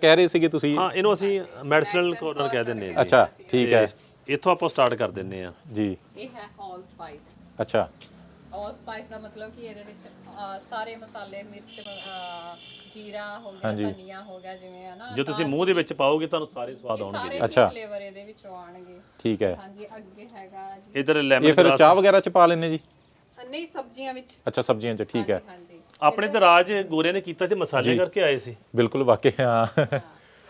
ਕਹਿ ਰਹੇ ਸੀਗੇ ਤੁਸੀਂ? ਹਾਂ ਇਹਨੂੰ ਅਸੀਂ ਮੈਡੀਸਨਲ ਕਾਰਨਰ ਕਹਿ ਦਿੰਨੇ ਆ ਅੱਛਾ ਠੀਕ ਹੈ। ਇੱਥੋਂ ਆਪਾਂ ਸਟਾਰਟ ਕਰ ਦਿੰਨੇ ਆ ਜੀ। ਇਹ ਹੈ ਆਲ ਸਪਾਈਸ ਅੱਛਾ। ਆਲ ਸਪਾਈਸ ਦਾ ਮਤਲਬ ਕਿ ਇਹਦੇ ਵਿੱਚ ਸਾਰੇ ਮਸਾਲੇ ਮਿਰਚ ਜੀਰਾ ਹੋ ਗਿਆ ਧਨੀਆ ਹੋ ਗਿਆ ਜਿਵੇਂ ਹੈ ਨਾ ਜੇ ਤੁਸੀਂ ਮੂੰਹ ਦੇ ਵਿੱਚ ਪਾਓਗੇ ਤੁਹਾਨੂੰ ਸਾਰੇ ਸਵਾਦ ਆਉਣਗੇ ਸਾਰੇ ਫਲੇਵਰ ਇਹਦੇ ਵਿੱਚੋਂ ਆਣਗੇ ਠੀਕ ਹੈ। ਹਾਂਜੀ ਅੱਗੇ ਹੈਗਾ ਜੀ। ਇਧਰ ਇਹ ਲੈਮਨ ਫਿਰ ਚਾਹ ਵਗੈਰਾ ਚ ਪਾ ਲੈਣੇ ਜੀ? ਨਹੀਂ ਸਬਜ਼ੀਆਂ ਵਿੱਚ। ਅੱਛਾ ਸਬਜ਼ੀਆਂ ਚ ਠੀਕ ਹੈ। ਹਾਂਜੀ। ਆਪਣੇ ਤੇ ਰਾਜ ਗੋਰਿਆਂ ਨੇ ਕੀਤਾ ਤੇ ਮਸਾਲੇ ਕਰਕੇ ਆਏ ਸੀ। ਬਿਲਕੁਲ ਵਾਕਈ ਹਾਂ।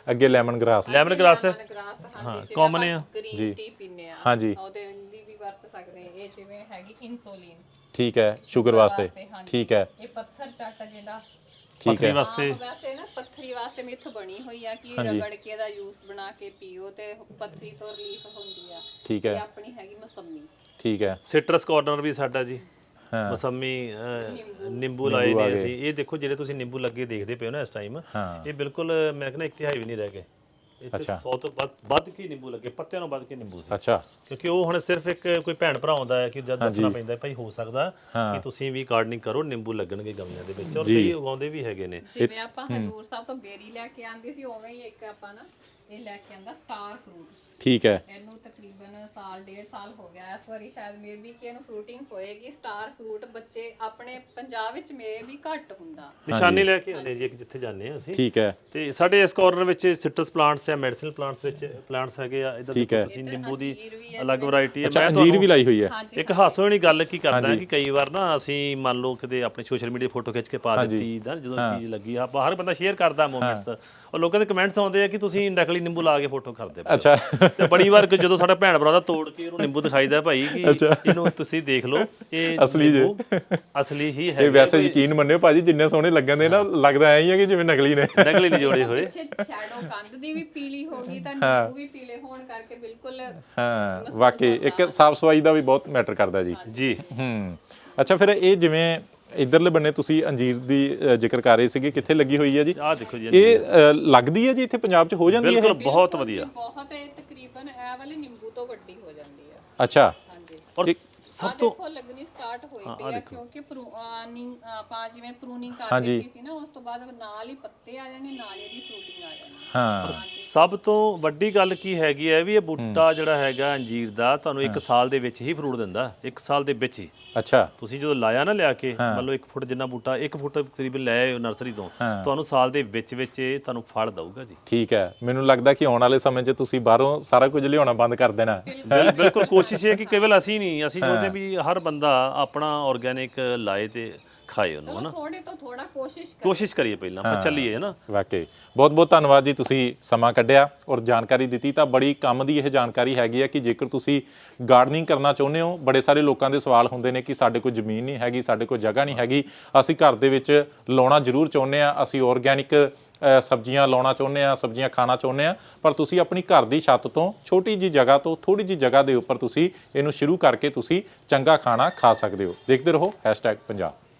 ਅੱਗੇ ਲੈਮਨ ਗ੍ਰਾਸ ਲੈਮਨ ਗ੍ਰਾਸ ਹਾਂਜੀ common ਆ। ਗ੍ਰੀਨ ਟੀ ਪੀਨੇ ਆ। ਹਾਂਜੀ। ਉਹਦੇ ਲਈ ਵੀ ਵਰਤ ਸਕਦੇ ਹਾਂ। ਇਹ ਜਿਵੇਂ ਹੈਗੀ ਇਨਸੂਲਿਨ ਠੀਕ ਹੈ ਸ਼ੂਗਰ ਵਾਸਤੇ ਠੀਕ ਹੈ। ਇਹ ਪੱਥਰ ਚੱਟ ਜਿਹੜਾ। ਠੀਕ ਪੱਥਰੀ ਹੈ ਵਾਸਤੇ ਵੈਸੇ ਨਾ ਪੱਥਰੀ ਵਾਸਤੇ ਮਿੱਥ ਬਣੀ ਹੋਈ ਆ ਕਿ ਰਗੜ ਕੇ ਦਾ ਜੂਸ ਬਣਾ ਕੇ ਪੀਓ ਤੇ ਪੱਥਰੀ ਤੋਂ ਰਿਲੀਫ ਹੁੰਦੀ ਆ। ਠੀਕ ਇਹ ਹੈ ਆਪਣੀ ਹੈਗੀ ਮਸੰਮੀ। ਠੀਕ ਹੈ। ਸਿਟਰਸ ਕਾਰਨਰ ਵੀ ਸਾਡਾ ਜੀ। ਹਾਂ। ਮਸੰਮੀ ਅਹ, ਨਿੰਬੂ। ਲਾਏ ਨੇ ਅਸੀਂ। ਇਹ ਦੇਖੋ ਜਿਹੜੇ ਤੁਸੀਂ ਨਿੰਬੂ ਲੱਗੇ ਦੇਖਦੇ ਪਏ ਹੋ ਨਾ ਇਸ ਟਾਈਮ ਹਾਂ। ਇਹ ਬਿਲਕੁਲ ਮੈਂ ਕਹਿੰਦਾ ਇੱਕ ਤਿਹਾਈ ਵੀ ਨਹੀਂ ਰਹਿ ਗਏ। ਇਹ 100 ਤੋਂ ਵੱਧ ਵੱਧ ਕੇ ਨਿੰਬੂ ਲੱਗੇ ਪੱਤਿਆਂ ਨੂੰ ਵੱਧ ਕੇ ਨਿੰਬੂ ਸੀ। ਅੱਛਾ। ਕਿਉਂਕਿ ਉਹ ਹੁਣ ਸਿਰਫ ਇੱਕ ਕੋਈ ਭੈਣ ਭਰਾ ਆਉਂਦਾ ਹੈ ਕਿ ਜਦ ਦੱਸਣਾ ਪੈਂਦਾ ਹੈ, ਭਾਈ ਹੋ ਸਕਦਾ ਕਿ ਤੁਸੀਂ ਵੀ ਗਾਰਡਨਿੰਗ ਕਰੋ ਨਿੰਬੂ ਲੱਗਣਗੇ ਗਮਲਿਆਂ ਦੇ ਵਿੱਚ। ਔਰ ਕਈ ਉਗਾਉਂਦੇ ਵੀ ਹੈਗੇ ਨੇ। ਜਿਵੇਂ ਆਪਾਂ ਹਜੂਰ ਸਾਹਿਬ ਤੋਂ ਬੇਰੀ ਲੈ ਕੇ ਆਂਦੀ ਸੀ ਉਵੇਂ ਹੀ ਇੱਕ ਆਪਾਂ ਨਾ ਇਹ ਲੈ ਕੇ ਆਂਦਾ ਸਟਾਰ ਫਰੂਟ। ਠੀਕ ਹੈ। ਇਹਨੂੰ ਤਕਰੀਬਨ ਸਾਲ ਡੇਢ ਸਾਲ ਹੋ ਗਿਆ। ਇਸ ਵਾਰੀ ਸ਼ਾਇਦ ਮੇਬੀ ਕਿ ਇਹਨੂੰ ਫਰੂਟਿੰਗ ਹੋਏਗੀ। ਸਟਾਰ ਫਰੂਟ ਬੱਚੇ ਆਪਣੇ ਪੰਜਾਬ ਵਿੱਚ ਮੇਬੀ ਘੱਟ ਹੁੰਦਾ। ਨਿਸ਼ਾਨੀ ਲੈ ਕੇ ਆਉਂਦੇ ਜੀ ਇੱਕ ਜਿੱਥੇ ਜਾਂਦੇ ਆ ਅਸੀਂ। ਠੀਕ ਹੈ। ਤੇ ਸਾਡੇ ਇਸ ਕਾਰਨਰ ਵਿੱਚ ਸਿਟਰਸ ਪਲਾਂਟਸ ਹੈ ਮੈਡੀਸਿਨਲ ਪਲਾਂਟਸ ਵਿੱਚ ਪਲਾਂਟਸ ਹੈਗੇ ਆ। ਇਧਰ ਠੀਕ ਹੈ। ਤੁਸੀਂ ਨਿੰਬੂ ਦੀ ਅੰਜੀਰ ਵੀ ਹੈ ਅਲੱਗ ਵੈਰਾਈਟੀ ਹੈ। ਅੱਛਾ ਮੈਂ ਅੰਜੀਰ ਵੀ ਲਾਈ ਹੋਈ ਹੈ। ਹਾਂਜੀ ਇੱਕ ਹਾਸੋ ਵਾਲੀ ਗੱਲ ਕੀ ਕਰਦਾ ਹੈ ਕਿ ਕਈ ਵਾਰ ਨਾ ਅਸੀਂ ਮੰਨ ਲਓ ਕਿਤੇ ਆਪਣੇ ਸੋਸ਼ਲ ਮੀਡੀਆ ਫੋਟੋ ਖਿੱਚ ਕੇ ਪਾ ਦਿੱਤੀ ਨਾ ਜਦੋਂ ਚੀਜ਼ ਲੱਗੀ ਆਪਾਂ ਹਰ ਬੰਦਾ ਸ਼ੇਅਰ ਕਰਦਾ ਮੂਮੈਂਟਸ ਔਰ ਲੋਕਾਂ ਦੇ ਕਮੈਂਟਸ ਆਉਂਦੇ ਆ ਕਿ ਤੁਸੀਂ ਨਕਲੀ ਨਿੰਬੂ ਲਾ ਕੇ ਫੋਟੋ ਕਰਦੇ ਪਏ ਹੋ। ਅੱਛਾ। ਤੇ ਬੜੀ ਵਾਰ ਕਿ ਜਦੋਂ ਸਾਡਾ ਭੈਣ ਭਰਾ ਦਾ ਤੋੜ ਕੇ ਉਹਨੂੰ ਨਿੰਬੂ ਦਿਖਾਈਦਾ ਭਾਈ ਕਿ ਇਹਨੂੰ ਤੁਸੀਂ ਦੇਖ ਲਓ ਇਹ ਅਸਲੀ ਜੇ। ਅਸਲੀ ਹੀ ਹੈ ਇਹ ਵੈਸੇ ਯਕੀਨ ਮੰਨਿਓ ਭਾਜੀ ਜਿੰਨੇ ਸੋਹਣੇ ਲੱਗਣ ਦੇ ਨਾ ਲੱਗਦਾ ਐਂ ਹੀ ਹੈ ਕਿ ਜਿਵੇਂ ਨਕਲੀ ਨੇ। ਨਕਲੀ ਨਹੀਂ ਜੋੜੇ ਹੋਏ। ਪਿੱਛੇ ਸ਼ੈਡੋ ਕੰਧ ਦੀ ਵੀ ਪੀਲੀ ਹੋ ਗਈ ਤਾਂ ਨਿੰਬੂ ਵੀ ਪੀਲੇ ਹੋਣ ਕਰਕੇ ਬਿਲਕੁਲ ਹਾਂ ਵਾਕਈ ਇੱਕ ਸਾਫ਼ ਸਫ਼ਾਈ ਦਾ ਵੀ ਬਹੁਤ ਮੈਟਰ ਕਰਦਾ ਜੀ। ਜੀ। ਹੂੰ। ਅੱਛਾ ਫਿਰ ਇਹ ਜਿਵੇਂ ਇਧਰਲੇ ਬੰਨੇ ਤੁਸੀਂ ਅੰਜੀਰ ਦੀ ਜ਼ਿਕਰ ਕਰ ਰਹੇ ਸੀਗੇ ਕਿੱਥੇ ਲੱਗੀ ਹੋਈ ਹੈ ਜੀ? ਆਹ ਦੇਖੋ ਜੀ ਇਹ ਲੱਗਦੀ ਹੈ ਜੀ ਇੱਥੇ ਪੰਜਾਬ 'ਚ? ਹੋ ਜਾਂਦੀ ਹੈ ਬਿਲਕੁਲ ਬਹੁਤ ਵਧੀਆ। ਬਹੁਤ ਇਹ ਇਹ ਵਾਲੇ ਨਿੰਬੂ ਤੋਂ ਵੱਡੀ ਹੋ ਜਾਂਦੀ ਆ। ਅੱਛਾ। ਹਾਂਜੀ। ਔਰ ਸਭ ਲੱਗਣੀ ਸਟਾਰਟ ਹੋਈ ਪਈ ਆ ਕਿਉਂਕਿ ਪ੍ਰੂ- ਅਹ ਨੀ- ਆਪਾਂ ਜਿਵੇਂ ਪ੍ਰੂਨਿੰਗ ਕਰ ਦਿੱਤੀ ਸੀ ਨਾ ਉਸ ਤੋਂ ਬਾਅਦ ਨਾਲ ਹੀ ਪੱਤੇ ਆ ਜਾਣੇ ਨਾਲ ਹੀ ਇਹਦੀ ਫਰੂਟਿੰਗ ਆ ਜਾਣੀ। ਹਾਂ। ਸਭ ਤੋਂ ਵੱਡੀ ਗੱਲ ਕੀ ਹੈਗੀ ਹੈ ਵੀ ਇਹ ਬੂਟਾ ਜਿਹੜਾ ਹੈਗਾ ਅੰਜੀਰ ਦਾ ਤੁਹਾਨੂੰ 1 ਸਾਲ ਦੇ ਵਿੱਚ ਹੀ ਫਰੂਟ ਦਿੰਦਾ 1 ਸਾਲ ਦੇ ਵਿੱਚ ਹੀ। ਅੱਛਾ। ਤੁਸੀਂ ਜਦੋਂ ਲਾਇਆ ਨਾ ਲਿਆ ਕੇ ਮੰਨ ਲਓ 1 ਫੁੱਟ ਜਿੰਨਾ ਬੂਟਾ 1 ਫੁੱਟ ਤਕਰੀਬਨ ਲੈ ਆਏ ਨਰਸਰੀ ਤੋਂ ਤੁਹਾਨੂੰ ਸਾਲ ਦੇ ਵਿੱਚ ਵਿੱਚ ਇਹ ਤੁਹਾਨੂੰ ਫਲ ਦਊਗਾ ਜੀ। ਠੀਕ ਹੈ। ਮੈਨੂੰ ਲੱਗਦਾ ਕਿ ਆਉਣ ਵਾਲੇ ਸਮੇਂ 'ਚ ਤੁਸੀਂ ਬਾਹਰੋਂ ਸਾਰਾ ਕੁਝ ਲਿਆਉਣਾ ਬੰਦ ਕਰ ਦੇਣਾ। ਬਿਲ- ਬਿਲਕੁਲ ਕੋਸ਼ਿਸ਼ ਇਹ ਹੈ ਕਿ ਕੇਵਲ ਅਸੀਂ ਨਹੀਂ ਅਸੀਂ ਚਾਹੁੰਦੇ ਵੀ ਹਰ ਬੰਦਾ ਆਪਣਾ ਆਰਗੇਨਿਕ ਲਾਏ ਤੇ ਖਾਏ ਉਹਨੂੰ ਹਨਾ? ਥੋੜੇ ਤੋਂ ਥੋੜਾ ਕੋਸ਼ਿਸ਼ ਕਰ ਕੋਸ਼ਿਸ਼ ਕਰੀਏ ਪਹਿਲਾਂ ਆਪਾਂ ਚੱਲੀਏ ਹਨਾ? ਵਾਕਈ। ਬਹੁਤ ਬਹੁਤ ਧੰਨਵਾਦ ਜੀ ਤੁਸੀਂ ਸਮਾਂ ਕੱਢਿਆ ਔਰ ਜਾਣਕਾਰੀ ਦਿੱਤੀ। ਤਾਂ ਬੜੀ ਕੰਮ ਦੀ ਇਹ ਜਾਣਕਾਰੀ ਹੈਗੀ ਹੈ ਕਿ ਜੇਕਰ ਤੁਸੀਂ ਗਾਰਡਨਿੰਗ ਕਰਨਾ ਚਾਹੁੰਦੇ ਹੋ ਬੜੇ ਸਾਰੇ ਲੋਕਾਂ ਦੇ ਸਵਾਲ ਹੁੰਦੇ ਨੇ ਕਿ ਸਾਡੇ ਕੋਲ ਜ਼ਮੀਨ ਨਹੀਂ ਹੈਗੀ ਸਾਡੇ ਕੋਲ ਜਗ੍ਹਾ ਨਹੀਂ ਹੈਗੀ। ਅਸੀਂ ਘਰ ਦੇ ਵਿੱਚ ਲਾਉਣਾ ਜ਼ਰੂਰ ਚਾਹੁੰਦੇ ਆ। ਅਸੀਂ ਆਰਗੇਨਿਕ ਸਬਜ਼ੀਆਂ ਲਾਉਣਾ ਚਾਹੁੰਦੇ ਆ, ਸਬਜ਼ੀਆਂ ਖਾਣਾ ਚਾਹੁੰਦੇ ਆ, ਪਰ ਤੁਸੀਂ ਆਪਣੀ ਘਰ ਦੀ ਛੱਤ ਤੋਂ ਛੋਟੀ ਜੀ ਜਗ੍ਹਾ ਤੋਂ ਥੋੜੀ ਜੀ ਜਗ੍ਹਾ ਦੇ ਉੱਪਰ ਤੁਸੀਂ ਇਹਨੂੰ ਸ਼ੁਰੂ ਕਰਕੇ ਤੁਸੀਂ ਚੰਗਾ ਖਾਣਾ ਖਾ ਸਕਦੇ ਹੋ। ਦੇਖਦੇ ਰਹੋ #ਪੰਜਾਬ।